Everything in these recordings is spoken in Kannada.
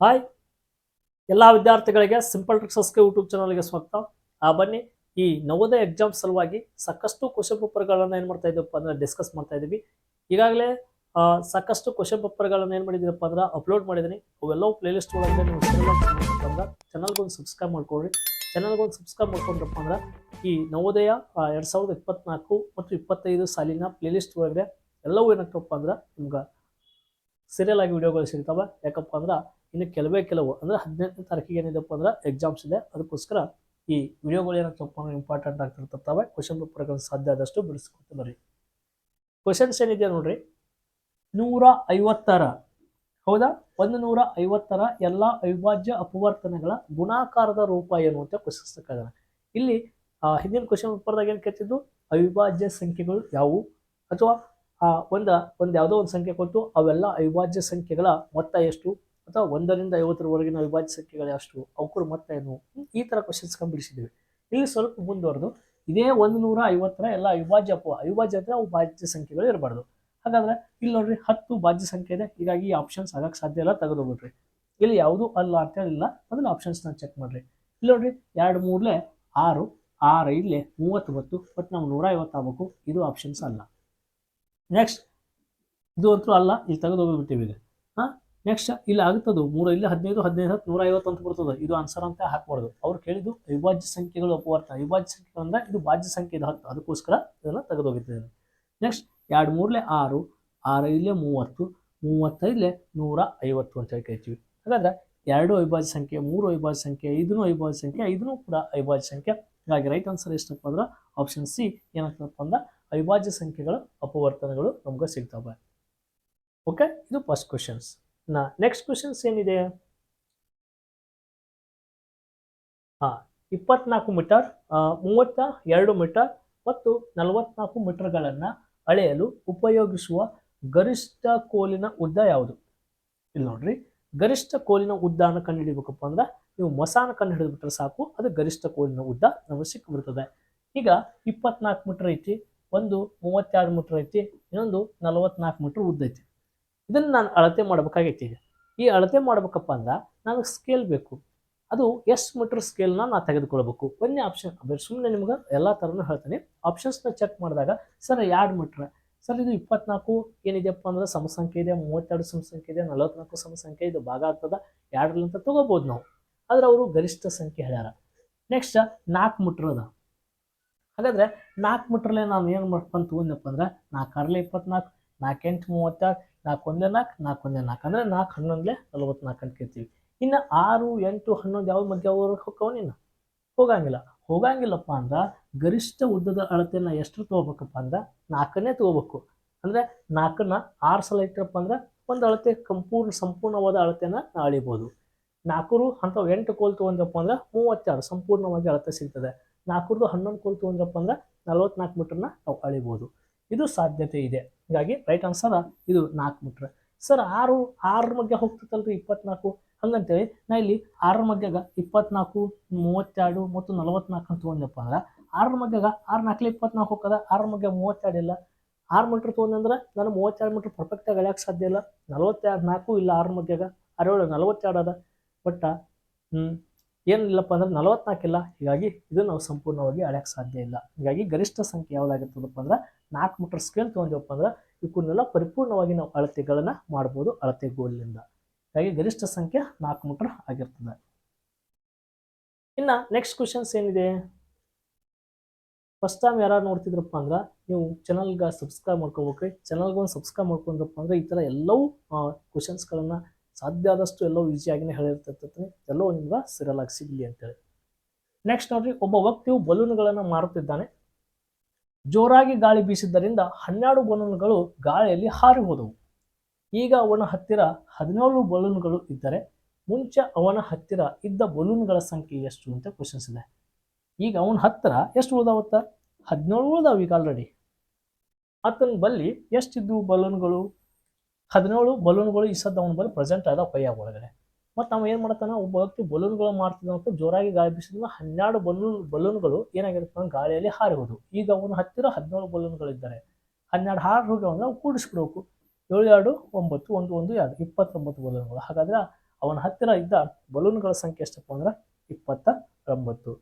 ಹಾಯ್. ಎಲ್ಲ ವಿದ್ಯಾರ್ಥಿಗಳಿಗೆ ಸಿಂಪಲ್ ಟ್ರಿಕ್ಸಸ್ಗೆ ಯೂಟ್ಯೂಬ್ ಚಾನಲ್ಗೆ ಸ್ವಾಗತ. ಆ, ಬನ್ನಿ. ಈ ನವೋದಯ ಎಕ್ಸಾಮ್ ಸಲುವಾಗಿ ಸಾಕಷ್ಟು ಕ್ವಶನ್ ಪೇಪರ್ಗಳನ್ನು ಏನು ಮಾಡ್ತಾ ಇದ್ದೀವಪ್ಪ ಅಂದರೆ ಡಿಸ್ಕಸ್ ಮಾಡ್ತಾ ಇದ್ದೀವಿ ಈಗಾಗಲೇ ಸಾಕಷ್ಟು ಕ್ವಶನ್ ಪೇಪರ್ಗಳನ್ನು ಏನು ಮಾಡಿದ್ದೀರಪ್ಪ ಅಂದ್ರೆ ಅಪ್ಲೋಡ್ ಮಾಡಿದ್ದೀನಿ. ಅವೆಲ್ಲವೂ ಪ್ಲೇಲಿಸ್ಟ್ ಒಳಗೆ ನೀವು ಅಂದ್ರೆ ಚಾನಲ್ಗೊಂದು ಸಬ್ಸ್ಕ್ರೈಬ್ ಮಾಡ್ಕೊಳ್ರಿ. ಚಾನಲ್ಗೊಂದು ಸಬ್ಸ್ಕ್ರೈಬ್ ಮಾಡ್ಕೊಂಡ್ರಪ್ಪ ಅಂದ್ರೆ ಈ ನವೋದಯ ಎರಡು ಸಾವಿರದ ಇಪ್ಪತ್ನಾಲ್ಕು ಮತ್ತು ಇಪ್ಪತ್ತೈದು ಸಾಲಿನ ಪ್ಲೇಲಿಸ್ಟ್ ಒಳಗಡೆ ಎಲ್ಲವೂ ಏನಾಗ್ತಪ್ಪ ಅಂದ್ರೆ ನಿಮ್ಗೆ ಸೀರಿಯಲ್ ಆಗಿ ವಿಡಿಯೋಗಳು ಸಿಗ್ತಾವೆ. ಯಾಕಪ್ಪ ಅಂದ್ರೆ ಇನ್ನು ಕೆಲವೇ ಕೆಲವು, ಅಂದರೆ ಹದಿನೆಂಟನೇ ತಾರೀಕಿಗೆ ಏನಿದೆಪ್ಪ ಅಂದ್ರೆ ಎಕ್ಸಾಮ್ಸ್ ಇದೆ. ಅದಕ್ಕೋಸ್ಕರ ಈ ವಿಡಿಯೋಗಳು ಏನಾಗ್ತಪ್ಪ ಅಂದ್ರೆ ಇಂಪಾರ್ಟೆಂಟ್ ಆಗ್ತಿರ್ತವೆ ಕ್ವಶನ್ ಪೇಪರ್ಗಳು ಸಾಧ್ಯ ಆದಷ್ಟು ಬಿಡಿಸ್ಕೊತ ಬರ್ರಿ. ಕ್ವಶನ್ಸ್ ಏನಿದೆ ನೋಡ್ರಿ? ನೂರ ಐವತ್ತರ ಹೌದಾ? ಒಂದು ನೂರ ಐವತ್ತರ ಎಲ್ಲ ಅವಿಭಾಜ್ಯ ಅಪವರ್ತನಗಳ ಗುಣಾಕಾರದ ರೂಪ ಏನು ಅಂತ ಕ್ವಶನ್ಸ್ ಇಲ್ಲಿ ಹಿಂದಿನ ಕ್ವಶನ್ ಪೇಪರ್ದಾಗ ಏನು ಕೇಳ್ತಿದ್ದು? ಅವಿಭಾಜ್ಯ ಸಂಖ್ಯೆಗಳು ಯಾವುವು? ಅಥವಾ ಒಂದ, ಒಂದು ಯಾವುದೋ ಒಂದು ಸಂಖ್ಯೆ ಕೊಟ್ಟು ಅವೆಲ್ಲ ಅವಿಭಾಜ್ಯ ಸಂಖ್ಯೆಗಳ ಮೊತ್ತ ಎಷ್ಟು? ಅಥವಾ ಒಂದರಿಂದ ಐವತ್ತರವರೆಗಿನ ಅವಿಭಾಜ್ಯ ಸಂಖ್ಯೆಗಳು ಅಷ್ಟು ಅವಕ್ಕರ ಮೊತ್ತ ಏನು, ಈ ಥರ ಕ್ವಶನ್ಸ್ ಕಂಬಿಡಿಸಿದ್ದೀವಿ ಇಲ್ಲಿ ಸ್ವಲ್ಪ ಮುಂದುವರೆದು, ಇದೇ ಒಂದು ನೂರ ಐವತ್ತರ ಎಲ್ಲ ಅವಿಭಾಜ್ಯ ಅವಿಭಾಜ್ಯ ಅಂದರೆ ಅವು ಭಾಜ್ಯ ಸಂಖ್ಯೆಗಳು ಇರಬಾರ್ದು. ಹಾಗಾದ್ರೆ ಇಲ್ಲಿ ನೋಡ್ರಿ ಹತ್ತು ಭಾಜ್ಯ ಸಂಖ್ಯೆ ಇದೆ, ಹೀಗಾಗಿ ಈ ಆಪ್ಷನ್ಸ್ ಆಗಕ್ಕೆ ಸಾಧ್ಯ ಇಲ್ಲ ತೆಗೆದುಬಿಟ್ರಿ ಇಲ್ಲಿ ಯಾವುದು ಅಲ್ಲ ಅಂತ ಹೇಳಿಲ್ಲ, ಮೊದಲು ಆಪ್ಷನ್ಸ್ನ ಚೆಕ್ ಮಾಡಿರಿ. ಇಲ್ಲಿ ನೋಡ್ರಿ ಎರಡು ಮೂರಲೆ ಆರು ಆರು ಇಲ್ಲಿ ಮೂವತ್ತೊಂಬತ್ತು ಬಟ್ ನಾವು ನೂರ ಐವತ್ತಾಗಬೇಕು ಇದು ಆಪ್ಷನ್ಸ್ ಅಲ್ಲ. ನೆಕ್ಸ್ಟ್ ಇದು ಅಂತೂ ಅಲ್ಲ, ಇಲ್ಲಿ ತೆಗೆದು ಹೋಗಿಬಿಟ್ಟಿವಿ ನೆಕ್ಸ್ಟ್ ಇಲ್ಲಿ ಆಗುತ್ತದು ಮೂರು, ಇಲ್ಲಿ ಹದಿನೈದು ಹದಿನೈದು, ಹತ್ತು ನೂರ ಐವತ್ತು ಅಂತ ಬರ್ತದೆ. ಇದು ಆನ್ಸರ್ ಅಂತ ಹಾಕ್ಬಾರ್ದು. ಅವ್ರು ಕೇಳಿದ್ದು ಅವಿಭಾಜ್ಯ ಸಂಖ್ಯೆಗಳು ಅಪವರ್ತ. ಅವಿಭಾಜ್ಯ ಸಂಖ್ಯೆ ಅಂದ್ರೆ ಇದು ಭಾಜ್ಯ ಸಂಖ್ಯೆ ಇದು ಹತ್ತು. ಅದಕ್ಕೋಸ್ಕರ ಇದನ್ನು ತೆಗೆದೋಗಿದ್ದೇನೆ. ನೆಕ್ಸ್ಟ್ ಎರಡು ಮೂರಲೆ ಆರು ಆರು ಇಲ್ಲೇ ಮೂವತ್ತು, ಮೂವತ್ತೈದಲೆ ನೂರ ಐವತ್ತು ಅಂತ ಹೇಳಿ ಕೇಳ್ತೀವಿ ಹಾಗಾದ್ರೆ ಎರಡು ಅವಿಭಾಜ್ಯ ಸಂಖ್ಯೆ, ಮೂರು ಅವಿಭಾಜ್ಯ ಸಂಖ್ಯೆ ಐದನೂ ಅವಿಭಾಜ್ಯ ಸಂಖ್ಯೆ ಐದನೂ ಕೂಡ ಅವಿಭಾಜ್ಯ ಸಂಖ್ಯೆ. ಹಾಗಾಗಿ ರೈಟ್ ಆನ್ಸರ್ ಎಷ್ಟಪ್ಪ ಅಂದ್ರೆ ಆಪ್ಷನ್ ಸಿ ಏನಾಗ್ತದಪ್ಪ ಅಂದ್ರೆ ಅವಿಭಾಜ್ಯ ಸಂಖ್ಯೆಗಳ ಅಪವರ್ತನಗಳು ನಮ್ಗೆ ಸಿಗ್ತವೆ. ಓಕೆ ಇದು ಫಸ್ಟ್ ಕ್ವಶನ್ಸ್ ನಾ ನೆಕ್ಸ್ಟ್ ಕ್ವಶನ್ಸ್ ಏನಿದೆ? ಹಾ, ಇಪ್ಪತ್ನಾಲ್ಕು ಮೀಟರ್ ಮೂವತ್ತ ಎರಡು ಮೀಟರ್ ಮತ್ತು ನಲವತ್ನಾಲ್ಕು ಮೀಟರ್ಗಳನ್ನು ಅಳೆಯಲು ಉಪಯೋಗಿಸುವ ಗರಿಷ್ಠ ಕೋಲಿನ ಉದ್ದ ಯಾವುದು? ಇಲ್ಲಿ ನೋಡ್ರಿ, ಗರಿಷ್ಠ ಕೋಲಿನ ಉದ್ದನ ಕಂಡುಹಿಡಿಬೇಕಪ್ಪ ಅಂದ್ರೆ ನೀವು ಮಸಾನ ಕಂಡು ಹಿಡಿದ್ಬಿಟ್ರೆ ಸಾಕು, ಅದು ಗರಿಷ್ಠ ಕೋಲಿನ ಉದ್ದ ನಮಗೆ ಸಿಕ್ಕಿಬಿಡ್ತದೆ ಈಗ ಇಪ್ಪತ್ನಾಲ್ಕು ಮೀಟರ್ ಐತಿ, ಒಂದು ಮೂವತ್ತೆರಡು ಮೀಟರ್ ಐತಿ, ಇನ್ನೊಂದು ನಲವತ್ನಾಲ್ಕು ಮೀಟರ್ ಉದ್ದ ಐತಿ. ಇದನ್ನು ನಾನು ಅಳತೆ ಮಾಡ್ಬೇಕಾಗೈತಿ ಈಗ. ಈ ಅಳತೆ ಮಾಡ್ಬೇಕಪ್ಪ ಅಂದ್ರೆ ನನಗೆ ಸ್ಕೇಲ್ ಬೇಕು. ಅದು ಎಷ್ಟು ಮೀಟರ್ ಸ್ಕೇಲ್ನ ನಾನು ತೆಗೆದುಕೊಳ್ಬೇಕು. ಒಂದೇ ಆಪ್ಷನ್ ಬೇರೆ ಸುಮ್ಮನೆ ನಿಮ್ಗೆ ಎಲ್ಲ ಥರನೂ ಹೇಳ್ತೀನಿ. ಆಪ್ಷನ್ಸ್ನ ಚೆಕ್ ಮಾಡಿದಾಗ, ಸರ್ ಎರಡು ಮೀಟ್ರ್ ಸರ್ ಇದು ಇಪ್ಪತ್ನಾಲ್ಕು ಏನಿದೆಯಪ್ಪ ಅಂದ್ರೆ ಸಮಸಂಖ್ಯೆ ಇದೆ, ಮೂವತ್ತೆರಡು ಸಮಸಂಖ್ಯೆ ಇದೆ, ನಲವತ್ನಾಲ್ಕು ಸಮಸಂಖ್ಯೆ ಇದು, ಭಾಗ ಆಗ್ತದ ಅಂತ ತೊಗೋಬೋದು ನಾವು. ಆದ್ರೆ ಅವರು ಗರಿಷ್ಠ ಸಂಖ್ಯೆ ಹೇಳ್ಯಾರ. ನೆಕ್ಸ್ಟ್ ನಾಲ್ಕು ಮೀಟ್ರ್ ಅದ. ಹಾಗಾದ್ರೆ ನಾಲ್ಕು ಮೀಟ್ರಲ್ಲೇ ನಾನು ಏನು ಮಾಡ್ಕೊಂಡು ತಗೊಂಡಪ್ಪ ಅಂದ್ರೆ ನಾಲ್ಕು ಆರಲೆ ಇಪ್ಪತ್ನಾಲ್ಕು, ನಾಲ್ಕೆಂಟು ಮೂವತ್ತೆರಡು ನಾಲ್ಕು ಒಂದೇ ನಾಲ್ಕು ನಾಲ್ಕು ಒಂದೇ ನಾಲ್ಕು. ಅಂದರೆ ನಾಲ್ಕು ಹನ್ನೊಂದಲೇ ನಲ್ವತ್ನಾಲ್ಕು ಅಂತ ಕೇಳ್ತೀವಿ. ಇನ್ನು ಆರು, ಎಂಟು, ಹನ್ನೊಂದು ಯಾವ ಮಧ್ಯವರೆಗೆ ಹೋಗ್ತಾವ ನೀನು? ಹೋಗಂಗಿಲ್ಲ. ಹೋಗಂಗಿಲ್ಲಪ್ಪ ಅಂದ್ರೆ ಗರಿಷ್ಠ ಉದ್ದದ ಅಳತೆನ ಎಷ್ಟು ತೊಗೋಬೇಕಪ್ಪ ಅಂದ್ರೆ ನಾಲ್ಕನ್ನೇ ತೊಗೋಬೇಕು. ಅಂದರೆ ನಾಲ್ಕನ್ನ ಆರು ಸಲ ಇಟ್ಟರಪ್ಪ ಅಂದ್ರೆ ಒಂದು ಅಳತೆ ಸಂಪೂರ್ಣ, ಸಂಪೂರ್ಣವಾದ ಅಳತೆನ ಅಳಿಬೋದು. ನಾಲ್ಕರು ಅಂಥವು ಎಂಟು ಕೋಲ್ ತೊಗೊಂಡ್ರಪ್ಪ ಅಂದ್ರೆ ಮೂವತ್ತೆರಡು ಸಂಪೂರ್ಣವಾಗಿ ಅಳತೆ ಸಿಗ್ತದೆ. ನಾಲ್ಕರದು ಹನ್ನೊಂದು ಕೋಲ್ ತೊಗೊಂಡ್ರಪ್ಪ ಅಂದ್ರೆ ನಲ್ವತ್ನಾಲ್ಕು ಮೀಟರ್ನ ನಾವು ಅಳಿಬೋದು. ಇದು ಸಾಧ್ಯತೆ ಇದೆ. ಹೀಗಾಗಿ ರೈಟ್ ಆನ್ಸರ್ ಇದು ನಾಲ್ಕು ಮೀಟ್ರ್ ಸರ್ ಆರು, ಆರರ ಮಧ್ಯೆ ಹೋಗ್ತೈತಲ್ರಿ ಇಪ್ಪತ್ನಾಲ್ಕು? ಹಂಗಂತೇಳಿ, ನಾ ಇಲ್ಲಿ ಆರರ ಮಧ್ಯಾಗ ಇಪ್ಪತ್ನಾಲ್ಕು, ಮೂವತ್ತೆರಡು ಮತ್ತು ನಲವತ್ನಾಲ್ಕು ಅಂತ ತೊಗೊಂಡಪ್ಪ ಅಂದ್ರೆ, ಆರರ ಮಧ್ಯಾಗ ಆರು ನಾಲ್ಕಲೆ ಇಪ್ಪತ್ನಾಲ್ಕು ಹೋಗದ ಆರರ ಮಧ್ಯ ಮೂವತ್ತೆರಡು ಇಲ್ಲ. ಆರು ಮೀಟ್ರ್ ತೊಗೊಂಡ್ರೆ ನಾನು ಮೂವತ್ತೆರಡು ಮೀಟ್ರ್ ಪರ್ಫೆಕ್ಟಾಗಿ ಅಳ್ಯಾಕೆ ಸಾಧ್ಯ ಇಲ್ಲ. ನಲವತ್ತೆರಡು ನಾಲ್ಕು ಇಲ್ಲ ಆರು ಮಧ್ಯಾಗ. ಅರೇಳು ನಲವತ್ತೆರಡು ಅದ. ಬಟ್ ಏನಿಲ್ಲಪ್ಪ ಅಂದ್ರೆ ನಲವತ್ನಾಲ್ಕಿಲ್ಲ, ಹೀಗಾಗಿ ಇದು ನಾವು ಸಂಪೂರ್ಣವಾಗಿ ಅಳೆಯಕ್ಕೆ ಸಾಧ್ಯ ಇಲ್ಲ. ಹೀಗಾಗಿ ಗರಿಷ್ಠ ಸಂಖ್ಯೆ ಯಾವುದಾಗಿರ್ತದಪ್ಪ ಅಂದ್ರೆ ನಾಲ್ಕು ಮೀಟರ್ ಸ್ಕೇಲ್ ತೊಗೊಂಡಿವಪ್ಪ ಅಂದ್ರೆ ಇವಕ್ಕನ್ನೆಲ್ಲ ಪರಿಪೂರ್ಣವಾಗಿ ನಾವು ಅಳತೆಗಳನ್ನು ಮಾಡ್ಬೋದು, ಅಳತೆ ಗೋಲಿನಿಂದ. ಹೀಗಾಗಿ ಗರಿಷ್ಠ ಸಂಖ್ಯೆ ನಾಲ್ಕು ಮೀಟರ್ ಆಗಿರ್ತದೆ. ಇನ್ನು ನೆಕ್ಸ್ಟ್ ಕ್ವಶನ್ಸ್ ಏನಿದೆ? ಫಸ್ಟ್ ಟೈಮ್ ಯಾರು ನೋಡ್ತಿದ್ರಪ್ಪ ಅಂದ್ರೆ ನೀವು ಚಾನಲ್ಗೆ ಸಬ್ಸ್ಕ್ರೈಬ್ ಮಾಡ್ಕೋಬೇಕ್ರಿ. ಚಾನಲ್ಗೆ ಒಂದು ಸಬ್ಸ್ಕ್ರೈಬ್ ಮಾಡ್ಕೊಂಡ್ರಪ್ಪ ಅಂದ್ರೆ ಈ ಥರ ಎಲ್ಲವೂ ಕ್ವಶನ್ಸ್ಗಳನ್ನು ಸಾಧ್ಯ ಆದಷ್ಟು ಎಲ್ಲವೂ ಈಸಿಯಾಗಿನೇ ಹೇಳಿರ್ತಿರ್ತೀನಿ ಎಲ್ಲೋ ನಿಮ್ಗೆ ಸಿರಲಾಗಿ ಸಿಗಲಿ ಅಂತೇಳಿ. ನೆಕ್ಸ್ಟ್ ನೋಡ್ರಿ, ಒಬ್ಬ ವ್ಯಕ್ತಿಯು ಬಲೂನ್ಗಳನ್ನು ಮಾರುತ್ತಿದ್ದಾನೆ. ಜೋರಾಗಿ ಗಾಳಿ ಬೀಸಿದ್ದರಿಂದ ಹನ್ನೆರಡು ಬಲೂನ್ಗಳು ಗಾಳಿಯಲ್ಲಿ ಹಾರಿ ಹೋದವು. ಈಗ ಅವನ ಹತ್ತಿರ ಹದಿನೇಳು ಬಲೂನ್ಗಳು ಇದ್ದರೆ, ಮುಂಚೆ ಅವನ ಹತ್ತಿರ ಇದ್ದ ಬಲೂನ್ಗಳ ಸಂಖ್ಯೆ ಎಷ್ಟು ಅಂತ ಕ್ವಶನ್ಸ್ ಇದೆ. ಈಗ ಅವನ ಹತ್ತಿರ ಎಷ್ಟು ಉಳ್ದಾವತ್ತ? ಹದಿನೇಳು ಉಳ್ದಾವ ಈಗ ಆಲ್ರೆಡಿ ಆತನ ಬಲ್ಲಿ ಎಷ್ಟಿದ್ವು ಬಲೂನ್ಗಳು? ಹದಿನೇಳು ಬಲೂನ್ಗಳು ಈ ಸದ್ದು ಅವನ ಬಳಿ ಪ್ರೆಸೆಂಟ್ ಆದ ಕೈಯಾಗ ಒಳಗಡೆ ಮತ್ತು ನಾವು ಏನು ಮಾಡ್ತಾನೆ ಒಬ್ಬ ವ್ಯಕ್ತಿ ಬಲೂನ್ಗಳು ಮಾಡ್ತಿದ್ದ ಅಂತ ಜೋರಾಗಿ ಗಾಳಿ ಬೀಸಿದ ಹನ್ನೆರಡು ಬಲೂನ್, ಬಲೂನ್ಗಳು ಏನಾಗಿರುತ್ತೆ ಅಂದ್ರೆ ಗಾಳಿಯಲ್ಲಿ ಹಾರಿ ಹೋದವು ಈಗ ಅವನ ಹತ್ತಿರ ಹದಿನೇಳು ಬಲೂನ್ಗಳಿದ್ದಾರೆ. ಹನ್ನೆರಡು ಹಾರು ಹೋಗಿ ನಾವು ಕೂಡಿಸ್ಬಿಡ್ಬೇಕು. ಏಳು, ಎರಡು, ಒಂಬತ್ತು, ಒಂದು ಒಂದು, ಎರಡು, ಇಪ್ಪತ್ತೊಂಬತ್ತು ಬಲೂನ್ಗಳು. ಹಾಗಾದ್ರೆ ಅವನ ಹತ್ತಿರ ಇದ್ದ ಬಲೂನ್ಗಳ ಸಂಖ್ಯೆ ಎಷ್ಟಪ್ಪ ಅಂದ್ರೆ ಇಪ್ಪತ್ತ ಒಂಬತ್ತು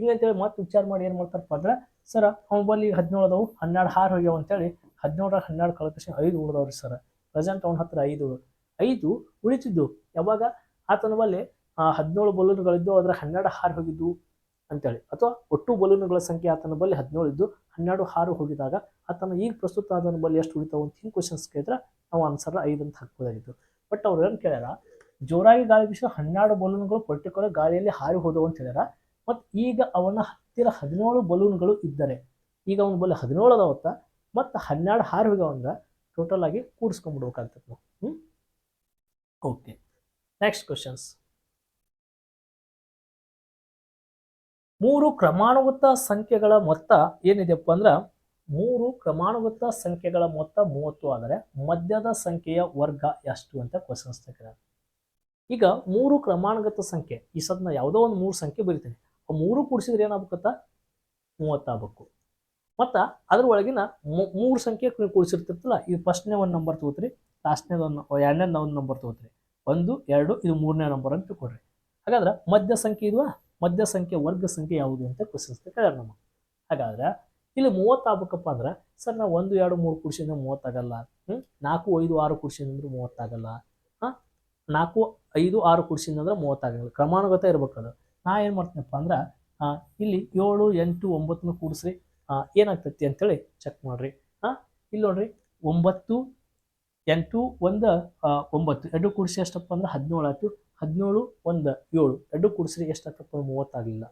ಹೇಳಿ ಮತ್ತೆ ವಿಚಾರ ಮಾಡಿ ಏನು ಮಾಡ್ತಾರಪ್ಪ ಅಂದ್ರೆ, ಸರ್, ಅವನ ಬಲ್ಲಿ ಹದಿನೇಳು ಅದಾವು, ಹನ್ನೆರಡು ಹಾರು ಹೋಗ್ಯಾವ ಅಂತೇಳಿ ಹದಿನೇಳರ ಹನ್ನೆರಡು ಕಳೆದ ಐದು ಉಳಿದವ್ರಿ ಸರ್. ಪ್ರೆಸೆಂಟ್ ಅವನ ಹತ್ರ ಐದು ಐದು ಉಳಿತಿದ್ದು. ಯಾವಾಗ? ಆತನ ಬಲ್ಲಿ ಹದಿನೇಳು ಬಲೂನ್ಗಳಿದ್ದು ಅದರ ಹನ್ನೆರಡು ಹಾರು ಹೋಗಿದ್ದು ಅಂತೇಳಿ. ಅಥವಾ ಒಟ್ಟು ಬಲೂನ್ಗಳ ಸಂಖ್ಯೆ ಆತನ ಬಲ್ಲಿ ಹದಿನೇಳು ಇದ್ದು ಹನ್ನೆರಡು ಹಾರು ಹೋಗಿದಾಗ ಆತನ ಈಗ ಪ್ರಸ್ತುತ ಆತನ ಬಲ್ಲಿ ಎಷ್ಟು ಉಳಿತಾವ ಅಂತ ಹಿಂಗೆ ಕ್ವಶನ್ಸ್ ಕೇಳಿದ್ರೆ ನಾವು ಆನ್ಸರ್ ಐದು ಅಂತ ಹಾಕ್ಬೋದಾಗಿತ್ತು. ಬಟ್ ಅವ್ರು ಏನು ಕೇಳ್ಯಾರ? ಜೋರಾಗಿ ಗಾಳಿ ಬೀಸೋ ಹನ್ನೆರಡು ಬಲೂನ್ಗಳು ಪರ್ಟಿಕ್ಯುಲರ್ ಗಾಳಿಯಲ್ಲಿ ಹಾರಿ ಹೋದವು ಅಂತ ಹೇಳ್ಯಾರ. ಮತ್ತು ಈಗ ಅವನ ಹತ್ತಿರ ಹದಿನೇಳು ಬಲೂನ್ಗಳು ಇದ್ದರೆ, ಈಗ ಅವನ ಬಲ್ಲಿ ಹದಿನೇಳು ಅದಾವತ್ತ ಮತ್ತು ಹನ್ನೆರಡು ಹಾರಿ ಹೋಗ್ಯಾವಂದ್ರೆ ಟೋಟಲ್ ಆಗಿ ಕೂಡಿಸ್ಕೊಂಡ್ಬಿಡ್ಬೇಕಾಗ್ತದೆ ನಾವು. ಹ್ಞೂ ಓಕೆ ನೆಕ್ಸ್ಟ್ ಕ್ವಶನ್ಸ್ ಮೂರು ಕ್ರಮಾನುಗತ ಸಂಖ್ಯೆಗಳ ಮೊತ್ತ ಏನಿದೆಯಪ್ಪ ಅಂದ್ರೆ ಮೂರು ಕ್ರಮಾನುಗತ ಸಂಖ್ಯೆಗಳ ಮೊತ್ತ ಮೂವತ್ತು ಆದರೆ ಮಧ್ಯದ ಸಂಖ್ಯೆಯ ವರ್ಗ ಎಷ್ಟು ಅಂತ ಕ್ವಶನ್ಸ್ ತೆಗೆದ ಈಗ ಮೂರು ಕ್ರಮಾನುಗತ ಸಂಖ್ಯೆ ಈ ಸದ್ನ ಯಾವುದೋ ಒಂದು ಮೂರು ಸಂಖ್ಯೆ ಬರಿತೀನಿ. ಆ ಮೂರು ಕೂಡಿಸಿದ್ರೆ ಏನಾಗ್ಬೇಕತ್ತ ಮೂವತ್ತಾಗಬೇಕು ಮತ್ತು ಅದ್ರ ಒಳಗಿನ ಮೂರು ಸಂಖ್ಯೆ ಕೂಡಿಸಿರ್ತಿರ್ತಲ್ಲ ಇದು ಫಸ್ಟ್ನೇ ಒಂದು ನಂಬರ್ ತಗೋತ್ರಿ ಲಾಸ್ಟ್ನೇದು ಒಂದು ಎರಡನೇದು ಒಂದು ನಂಬರ್ ತಗೋತ್ರಿ. ಒಂದು, ಎರಡು, ಇದು ಮೂರನೇ ನಂಬರ್ ಅಂತ ಕೊಡ್ರಿ. ಹಾಗಾದ್ರೆ ಮಧ್ಯ ಸಂಖ್ಯೆ ಇದುವಾ? ಮಧ್ಯ ಸಂಖ್ಯೆ, ವರ್ಗ ಸಂಖ್ಯೆ ಯಾವುದು ಅಂತ ಕ್ವಶನ್ಸ್ ಕೇಳ್ಯಾರ ನಮ್ಮ. ಹಾಗಾದ್ರೆ ಇಲ್ಲಿ ಮೂವತ್ತು ಆಗ್ಬೇಕಪ್ಪ ಅಂದ್ರೆ, ಸರ್ ನಾವು ಒಂದು, ಎರಡು, ಮೂರು ಕುರ್ಸಿಯಿಂದ ಮೂವತ್ತಾಗಲ್ಲ ಹ್ಞೂ ನಾಲ್ಕು, ಐದು, ಆರು ಕುರ್ಸಿಯಿಂದ ಅಂದ್ರೆ ಮೂವತ್ತಾಗಲ್ಲ ಹಾಂ? ನಾಲ್ಕು, ಐದು, ಆರು ಕುರ್ಸಿಯಿಂದ ಅಂದ್ರೆ ಮೂವತ್ತಾಗಲ್ಲ ಕ್ರಮಾನುಗತ ಇರ್ಬೇಕದು. ನಾ ಏನು ಮಾಡ್ತೀನಪ್ಪ ಅಂದ್ರೆ ಇಲ್ಲಿ ಏಳು, ಎಂಟು, ಒಂಬತ್ತನ್ನು ಕೂಡಿಸ್ರಿ. ಏನಾಗ್ತೈತಿ ಅಂತೇಳಿ ಚೆಕ್ ಮಾಡಿರಿ. ಹಾಂ ಇಲ್ಲಿ ನೋಡ್ರಿ, ಒಂಬತ್ತು, ಎಂಟು, ಒಂದು ಒಂಬತ್ತು. ಎರಡು ಕೂಡಿಸಿ ಎಷ್ಟಪ್ಪ ಅಂದ್ರೆ ಹದಿನೇಳು ಆಯ್ತು. ಹದಿನೇಳು, ಒಂದು, ಏಳು. ಎರಡು ಕೂಡಿಸ್ರಿ ಎಷ್ಟಾಗ್ತಪ್ಪ ಮೂವತ್ತಾಗಲಿಲ್ಲ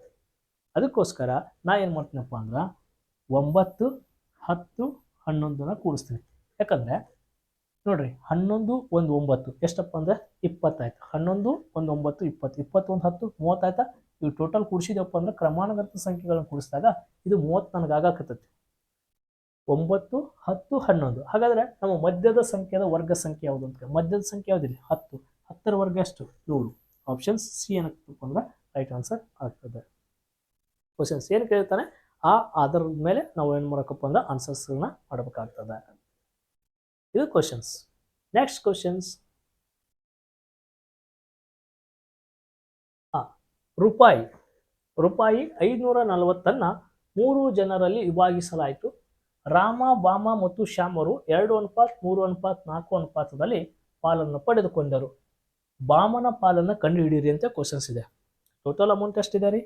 ಅದಕ್ಕೋಸ್ಕರ ನಾ ಏನು ಮಾಡ್ತೀನಪ್ಪ ಅಂದ್ರೆ ಒಂಬತ್ತು, ಹತ್ತು, ಹನ್ನೊಂದನ್ನ ಕೂಡಿಸ್ತೀನಿ. ಯಾಕಂದರೆ ನೋಡ್ರಿ, ಹನ್ನೊಂದು, ಒಂದು, ಒಂಬತ್ತು. ಎಷ್ಟಪ್ಪ ಅಂದ್ರೆ ಇಪ್ಪತ್ತಾಯ್ತು. ಹನ್ನೊಂದು, ಒಂದು, ಒಂಬತ್ತು, ಇಪ್ಪತ್ತು. ಇಪ್ಪತ್ತೊಂದು, ಹತ್ತು, ಮೂವತ್ತಾಯ್ತಾ? ಇವು ಟೋಟಲ್ ಕೂಡಿಸಿದಪ್ಪ ಅಂದ್ರೆ ಕ್ರಮಾನುಗತ ಸಂಖ್ಯೆಗಳನ್ನು ಕೂಡಿಸಿದಾಗ ಇದು ಮೂವತ್ತು ನನಗೆ ಆಗಾಕತ್ತೈತಿ. ಒಂಬತ್ತು, ಹತ್ತು, ಹನ್ನೊಂದು. ಹಾಗಾದ್ರೆ ನಮ್ಮ ಮಧ್ಯದ ಸಂಖ್ಯೆದ ವರ್ಗ ಸಂಖ್ಯೆ ಯಾವುದು ಅಂತ ಮಧ್ಯದ ಸಂಖ್ಯೆ ಯಾವುದಿಲ್ಲ ಹತ್ತು. ಹತ್ತರ ವರ್ಗ ಎಷ್ಟು? ಏಳು. ಆಪ್ಷನ್ಸ್ ಸಿ ಏನಕ್ಕೆ ಅಂದ್ರೆ ರೈಟ್ ಆನ್ಸರ್ ಆಗ್ತದೆ. ಕ್ವಶನ್ಸ್ ಏನು ಕೇಳ್ತಾನೆ? ಆ ಅದರ ಮೇಲೆ ನಾವು ಏನು ಮಾಡಕಪ್ಪ ಅಂದ್ರೆ ಆನ್ಸರ್ಸ್ಗಳನ್ನ ಮಾಡಬೇಕಾಗ್ತದೆ. ಇದು ಕ್ವಶನ್ಸ್ ನೆಕ್ಸ್ಟ್ ಕ್ವಶನ್ಸ್ ರೂಪಾಯಿ ರೂಪಾಯಿ ಐದುನೂರ ನಲವತ್ತನ್ನ ಮೂರು ಜನರಲ್ಲಿ ವಿಭಾಗಿಸಲಾಯಿತು. ರಾಮ, ಬಾಮ ಮತ್ತು ಶ್ಯಾಮರು ಎರಡು ಅನುಪಾತ್, ಮೂರು ಅನುಪಾತ್, ನಾಲ್ಕು ಅನುಪಾತದಲ್ಲಿ ಪಾಲನ್ನು ಪಡೆದುಕೊಂಡರು. ಬಾಮನ ಪಾಲನ್ನು ಕಂಡುಹಿಡಿಯಿರಿ ಅಂತ ಕ್ವಶನ್ಸ್ ಇದೆ. ಟೋಟಲ್ ಅಮೌಂಟ್ ಎಷ್ಟಿದೆ ರೀ?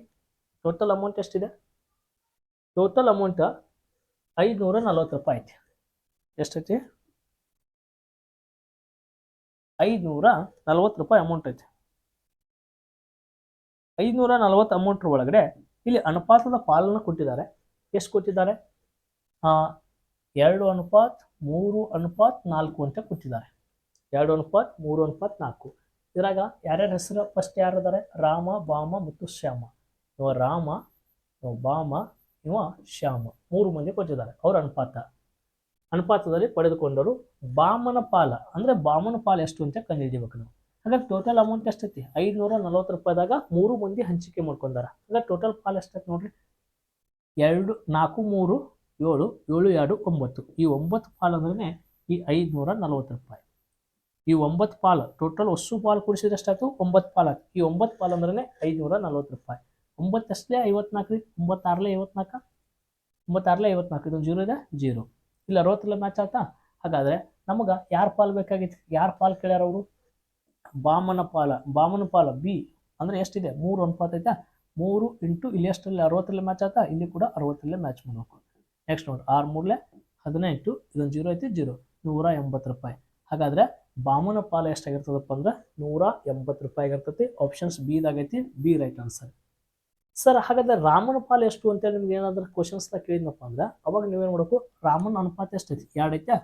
ಟೋಟಲ್ ಅಮೌಂಟ್ ಎಷ್ಟಿದೆ? ಟೋಟಲ್ ಅಮೌಂಟ್ ಐದುನೂರ ನಲವತ್ತು ರೂಪಾಯಿ ಐತಿ. ಎಷ್ಟೈತಿ? ಐದುನೂರ ನಲವತ್ತು ರೂಪಾಯಿ ಅಮೌಂಟ್ ಐತಿ. ಐದುನೂರ ನಲವತ್ತು ಅಮೌಂಟ್ ಒಳಗಡೆ ಇಲ್ಲಿ ಅನುಪಾತದ ಪಾಲನ್ನು ಕೊಟ್ಟಿದ್ದಾರೆ. ಎಷ್ಟು ಕೊಟ್ಟಿದ್ದಾರೆ? ಎರಡು ಅನುಪಾತ್, ಮೂರು ಅನುಪಾತ್, ನಾಲ್ಕು ಅಂತ ಕೊಟ್ಟಿದ್ದಾರೆ. ಎರಡು ಅನುಪಾತ್, ಮೂರು ಅನುಪಾತ್, ನಾಲ್ಕು. ಇದ್ರಾಗ ಯಾರ್ಯಾರ ಹೆಸರು? ಫಸ್ಟ್ ಯಾರಿದ್ದಾರೆ ರಾಮ, ಬಾಮ ಮತ್ತು ಶ್ಯಾಮ. ಇವ ರಾಮ, ಇವ ಬಾಮ, ಇವ ಶ್ಯಾಮ. ಮೂರು ಮಂದಿ ಕೊಟ್ಟಿದ್ದಾರೆ ಅವ್ರ ಅನುಪಾತ. ಅನುಪಾತದಲ್ಲಿ ಪಡೆದುಕೊಂಡವರು ಬಾಮನ ಪಾಲ. ಅಂದರೆ ಬಾಮನ ಪಾಲ ಎಷ್ಟು ಅಂತ ಕಂಡುಹಿಡಿಬೇಕು ನಾವು. ಹಾಗಾಗಿ ಟೋಟಲ್ ಅಮೌಂಟ್ ಎಷ್ಟೈತಿ? ಐದುನೂರ ನಲ್ವತ್ತು ರೂಪಾಯಿದಾಗ ಮೂರು ಮಂದಿ ಹಂಚಿಕೆ ಮಾಡ್ಕೊಂಡಾರ. ಹಾಗಾಗಿ ಟೋಟಲ್ ಪಾಲ್ ಎಷ್ಟೈತಿ ನೋಡ್ರಿ? ಎರಡು, ನಾಲ್ಕು, ಮೂರು, ಏಳು ಏಳು, ಎರಡು, ಒಂಬತ್ತು. ಈ ಒಂಬತ್ತು ಪಾಲ್ ಅಂದ್ರೆ ಈ ಐದುನೂರ ನಲವತ್ತು ರೂಪಾಯಿ. ಈ ಒಂಬತ್ತು ಪಾಲ್ ಟೋಟಲ್ ಒಸ್ಸು ಪಾಲ್ ಕುಡಿಸಿದ್ರೆ ಎಷ್ಟಾಯ್ತು? ಒಂಬತ್ತು ಪಾಲ್ ಆಯ್ತು. ಈ ಒಂಬತ್ತು ಪಾಲ್ ಅಂದ್ರೆ ಐದುನೂರ ನಲ್ವತ್ತು ರೂಪಾಯಿ. ಒಂಬತ್ತಷ್ಟೇ ಐವತ್ನಾಲ್ಕು ರೀ? ಒಂಬತ್ತಾರಲೇ ಐವತ್ನಾಲ್ಕು? ಒಂಬತ್ತಾರಲೇ ಐವತ್ನಾಲ್ಕು. ಇದೊಂದು ಜೀರೋ ಇದೆ? ಜೀರೋ ಇಲ್ಲ ಅರವತ್ತಲ್ಲ ಮ್ಯಾಚ್ ಆಯ್ತಾ? ಹಾಗಾದ್ರೆ ನಮಗೆ ಯಾರು ಪಾಲ್ ಬೇಕಾಗಿತ್ತು? ಯಾರು ಪಾಲ್ ಕೇಳ್ಯಾರ ಬಾಮನಪಾಲ ಬಾಮನ ಪಾಲ ಬಿ ಅಂದ್ರೆ ಎಷ್ಟಿದೆ? ಮೂರು ಅನುಪಾತ ಐತಾ? ಮೂರು ಇಂಟು ಇಲ್ಲಿ ಎಷ್ಟರಲ್ಲಿ? ಅರವತ್ತರಲ್ಲಿ ಮ್ಯಾಚ್ ಆಯ್ತಾ ಇಲ್ಲಿ ಕೂಡ ಅರವತ್ತರಲ್ಲೇ ಮ್ಯಾಚ್ ಮಾಡಬೇಕು. ನೆಕ್ಸ್ಟ್ ನೋಡಿ. ಆರು ಮೂರಲೆ ಹದಿನೆಂಟು. ಇದೊಂದು ಜೀರೋ ಐತಿ ಜೀರೋ ನೂರ ಎಂಬತ್ತು ರೂಪಾಯಿ. ಹಾಗಾದ್ರೆ ಬಾಮನ ಪಾಲ ಎಷ್ಟಾಗಿರ್ತದಪ್ಪ ಅಂದ್ರೆ ನೂರ ಎಂಬತ್ತು ರೂಪಾಯಿ ಆಗಿರ್ತೈತಿ. ಆಪ್ಷನ್ಸ್ ಬಿದಾಗೈತಿ ಬಿ ರೈಟ್ ಆನ್ಸರ್ ಸರ್ ಹಾಗಾದ್ರೆ ರಾಮನ ಪಾಲ ಎಷ್ಟು ಅಂತೇಳಿ ನಿಮ್ಗೆ ಏನಾದ್ರೂ ಕ್ವಶನ್ಸ್ನ ಕೇಳಿದ್ನಪ್ಪ ಅಂದ್ರೆ ಅವಾಗ ನೀವೇನು ಮಾಡಬೇಕು? ರಾಮನ ಅನುಪಾತ ಎಷ್ಟೈತಿ? ಎರಡೈತೆ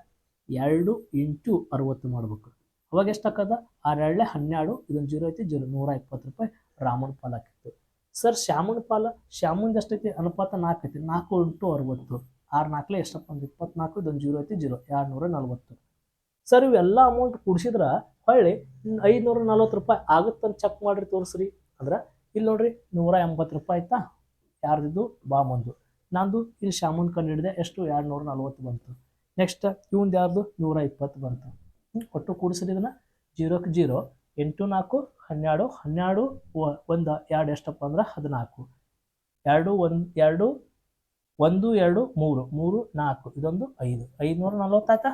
ಎರಡು ಇಂಟು ಅರವತ್ತು ಮಾಡಬೇಕು. ಅವಾಗ ಎಷ್ಟಾಕದ ಆರೆರಡಲೆ ಹನ್ನೆರಡು ಇದೊಂದು ಜೀರೋ ಐತಿ, ಜೀರೋ ನೂರ ಇಪ್ಪತ್ತು ರೂಪಾಯಿ ರಾಮನ ಪಾಲ ಆಕಿತ್ತು ಸರ್, ಶ್ಯಾಮನ ಪಾಲ, ಶ್ಯಾಮಂದ ಎಷ್ಟೈತಿ? ಅನುಪಾತ ನಾಲ್ಕು ಐತಿ, ನಾಲ್ಕು ಇಂಟು ಅರವತ್ತು. ಆರು ನಾಲ್ಕಲೆ ಎಷ್ಟಪ್ಪ? ಒಂದು ಇಪ್ಪತ್ನಾಲ್ಕು, ಇದೊಂದು ಜೀರೋ ಐತಿ, ಜೀರೋ ಎರಡು ನೂರ ನಲ್ವತ್ತು. ಸರ್, ಇವೆಲ್ಲ ಅಮೌಂಟ್ ಕೂಡಿಸಿದ್ರೆ ಹೊಳ್ಳಿ ಐದುನೂರ ನಲ್ವತ್ತು ರೂಪಾಯಿ ಆಗುತ್ತಂತ ಚೆಕ್ ಮಾಡಿರಿ ತೋರಿಸ್ರಿ. ಅಂದ್ರೆ ಇಲ್ಲಿ ನೋಡ್ರಿ ನೂರ ಎಂಬತ್ತು ರೂಪಾಯಿ ಆಯ್ತಾ? ಯಾರ್ದಿದ್ದು? ಬಾಮಂದು. ನಂದು ಇಲ್ಲಿ ಶಾಮನ್ ಕಂಡು ಹಿಡಿದೆ ಎಷ್ಟು? ಎರಡು ನೂರ ನಲ್ವತ್ತು ಬಂತು. ನೆಕ್ಸ್ಟ್ ಇವಂದು ಯಾರ್ದು? ನೂರ ಇಪ್ಪತ್ತು ಬಂತು. ಒಟ್ಟು ಕೂಡಿಸಿದ್ರೆ ಇದನ್ನ ಜೀರೋಕ್ಕೆ ಜೀರೋ, ಎಂಟು ನಾಲ್ಕು, ಹನ್ನೆರಡು ಹನ್ನೆರಡು ಒಂದು, ಎರಡು ಎಷ್ಟಪ್ಪ ಅಂದ್ರೆ ಹದಿನಾಲ್ಕು. ಎರಡು ಒಂದು ಎರಡು ಒಂದು, ಎರಡು, ಮೂರು ಮೂರು, ನಾಲ್ಕು, ಇದೊಂದು ಐದು. ಐದುನೂರ ನಲ್ವತ್ತಾಯ್ತಾ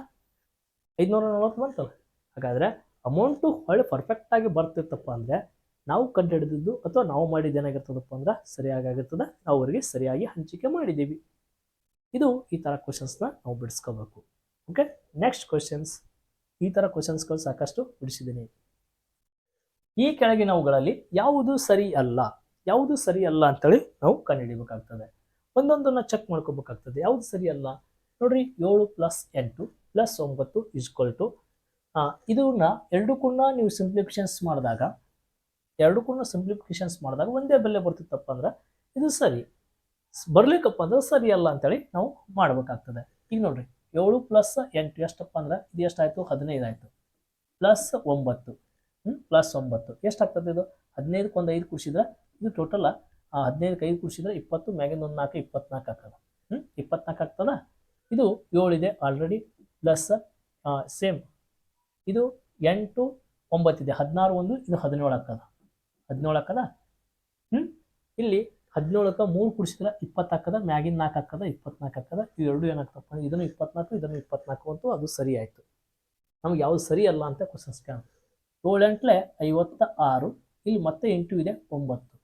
ಐದುನೂರ ನಲ್ವತ್ತು ಬಂತಲ್ಲ? ಹಾಗಾದರೆ ಅಮೌಂಟು ಹೊಳ್ಳಿ ಪರ್ಫೆಕ್ಟಾಗಿ ಬರ್ತಿತ್ತಪ್ಪ ಅಂದರೆ ನಾವು ಕಂಡುಹಿಡಿದಿದ್ದು ಅಥವಾ ನಾವು ಮಾಡಿದ್ದು ಏನಾಗಿರ್ತದಪ್ಪ ಅಂದ್ರೆ ಸರಿಯಾಗಿ ಆಗಿರ್ತದೆ, ನಾವು ಅವರಿಗೆ ಸರಿಯಾಗಿ ಹಂಚಿಕೆ ಮಾಡಿದ್ದೀವಿ. ಇದು ಈ ಥರ ಕ್ವಶನ್ಸ್ನ ನಾವು ಬಿಡಿಸ್ಕೋಬೇಕು. ಓಕೆ ನೆಕ್ಸ್ಟ್ ಕ್ವಶನ್ಸ್ ಈ ಥರ ಕ್ವಶನ್ಸ್ಗಳು ಸಾಕಷ್ಟು ಬಿಡಿಸಿದ್ದೀನಿ. ಈ ಕೆಳಗಿನವುಗಳಲ್ಲಿ ಯಾವುದು ಸರಿ ಅಲ್ಲ, ಯಾವುದು ಸರಿ ಅಲ್ಲ ಅಂತೇಳಿ ನಾವು ಕಂಡುಹಿಡಿಬೇಕಾಗ್ತದೆ ಒಂದೊಂದನ್ನು ಚೆಕ್ ಮಾಡ್ಕೋಬೇಕಾಗ್ತದೆ. ಯಾವುದು ಸರಿ ಅಲ್ಲ? ನೋಡ್ರಿ, ಏಳು ಪ್ಲಸ್ ಎಂಟು ಪ್ಲಸ್ ಒಂಬತ್ತು ಇಸ್ಕೊಲ್ ಟು ಇದನ್ನ ಎರಡು ಕೂಡ ನೀವು ಸಿಂಪ್ಲಿಫಿಕೇಶನ್ಸ್ ಮಾಡಿದಾಗ, ಎರಡು ಕೂಡ ಸಿಂಪ್ಲಿಫಿಕೇಶನ್ಸ್ ಮಾಡಿದಾಗ ಒಂದೇ ಬೆಲೆ ಬರ್ತಿತ್ತಪ್ಪ ಅಂದ್ರೆ ಇದು ಸರಿ. ಬರ್ಲಿಕ್ಕಪ್ಪ ಅಂದ್ರೆ ಸರಿ ಅಲ್ಲ ಅಂತೇಳಿ ನಾವು ಮಾಡ್ಬೇಕಾಗ್ತದೆ. ಈಗ ನೋಡ್ರಿ. ಏಳು ಪ್ಲಸ್ ಎಂಟು ಎಷ್ಟಪ್ಪ ಅಂದ್ರೆ ಇದು ಎಷ್ಟಾಯ್ತು? ಹದಿನೈದು ಆಯ್ತು ಪ್ಲಸ್ ಒಂಬತ್ತು. ಹ್ಞೂ ಪ್ಲಸ್ ಒಂಬತ್ತು. ಎಷ್ಟಾಗ್ತದೆ ಇದು? ಹದಿನೈದಕ್ಕೆ ಒಂದು ಐದು ಕೂಡಿಸಿದ್ರೆ ಇದು ಟೋಟಲ್ ಹದಿನೈದಕ್ಕೆ ಐದು ಕೂಡಿಸಿದ್ರೆ ಇಪ್ಪತ್ತು, ಮ್ಯಾಗಿಂದ ಒಂದು ನಾಲ್ಕು, ಇಪ್ಪತ್ನಾಲ್ಕು ಆಗ್ತದೆ. ಹ್ಞೂ ಇಪ್ಪತ್ನಾಲ್ಕು ಆಗ್ತದ? ಇದು ಏಳಿದೆ ಆಲ್ರೆಡಿ ಪ್ಲಸ್ ಸೇಮ್ ಇದು ಎಂಟು ಒಂಬತ್ತಿದೆ ಹದಿನಾರು ಒಂದು, ಇದು ಹದಿನೇಳು ಆಗ್ತದ. ಹದಿನೇಳು ಆಗ್ತದ? ಹ್ಞೂ ಇಲ್ಲಿ ಹದಿನೇಳಕ್ಕೆ ಮೂರು ಕುಡಿಸಿದ್ರೆ ಇಪ್ಪತ್ತು ಹಾಕದ ಮ್ಯಾಗಿನ ನಾಲ್ಕು ಹಾಕದ ಇಪ್ಪತ್ನಾಲ್ಕು ಹಾಕದ ಇವು ಎರಡು ಏನಾಗ್ತಪ್ಪ? ಇದನ್ನು ಇಪ್ಪತ್ನಾಲ್ಕು ಇದನ್ನು ಇಪ್ಪತ್ನಾಲ್ಕು ಅಂತೂ ಅದು ಸರಿ ಆಯಿತು. ನಮ್ಗೆ ಯಾವುದು ಸರಿ ಅಲ್ಲ ಅಂತ ಕ್ವಶನ್ಸ್ ಕೇಳ ಏಳು ಎಂಟ್ಲೆ ಐವತ್ತ ಆರು ಇಲ್ಲಿ ಮತ್ತೆ ಎಂಟು ಇದೆ, ಒಂಬತ್ತು.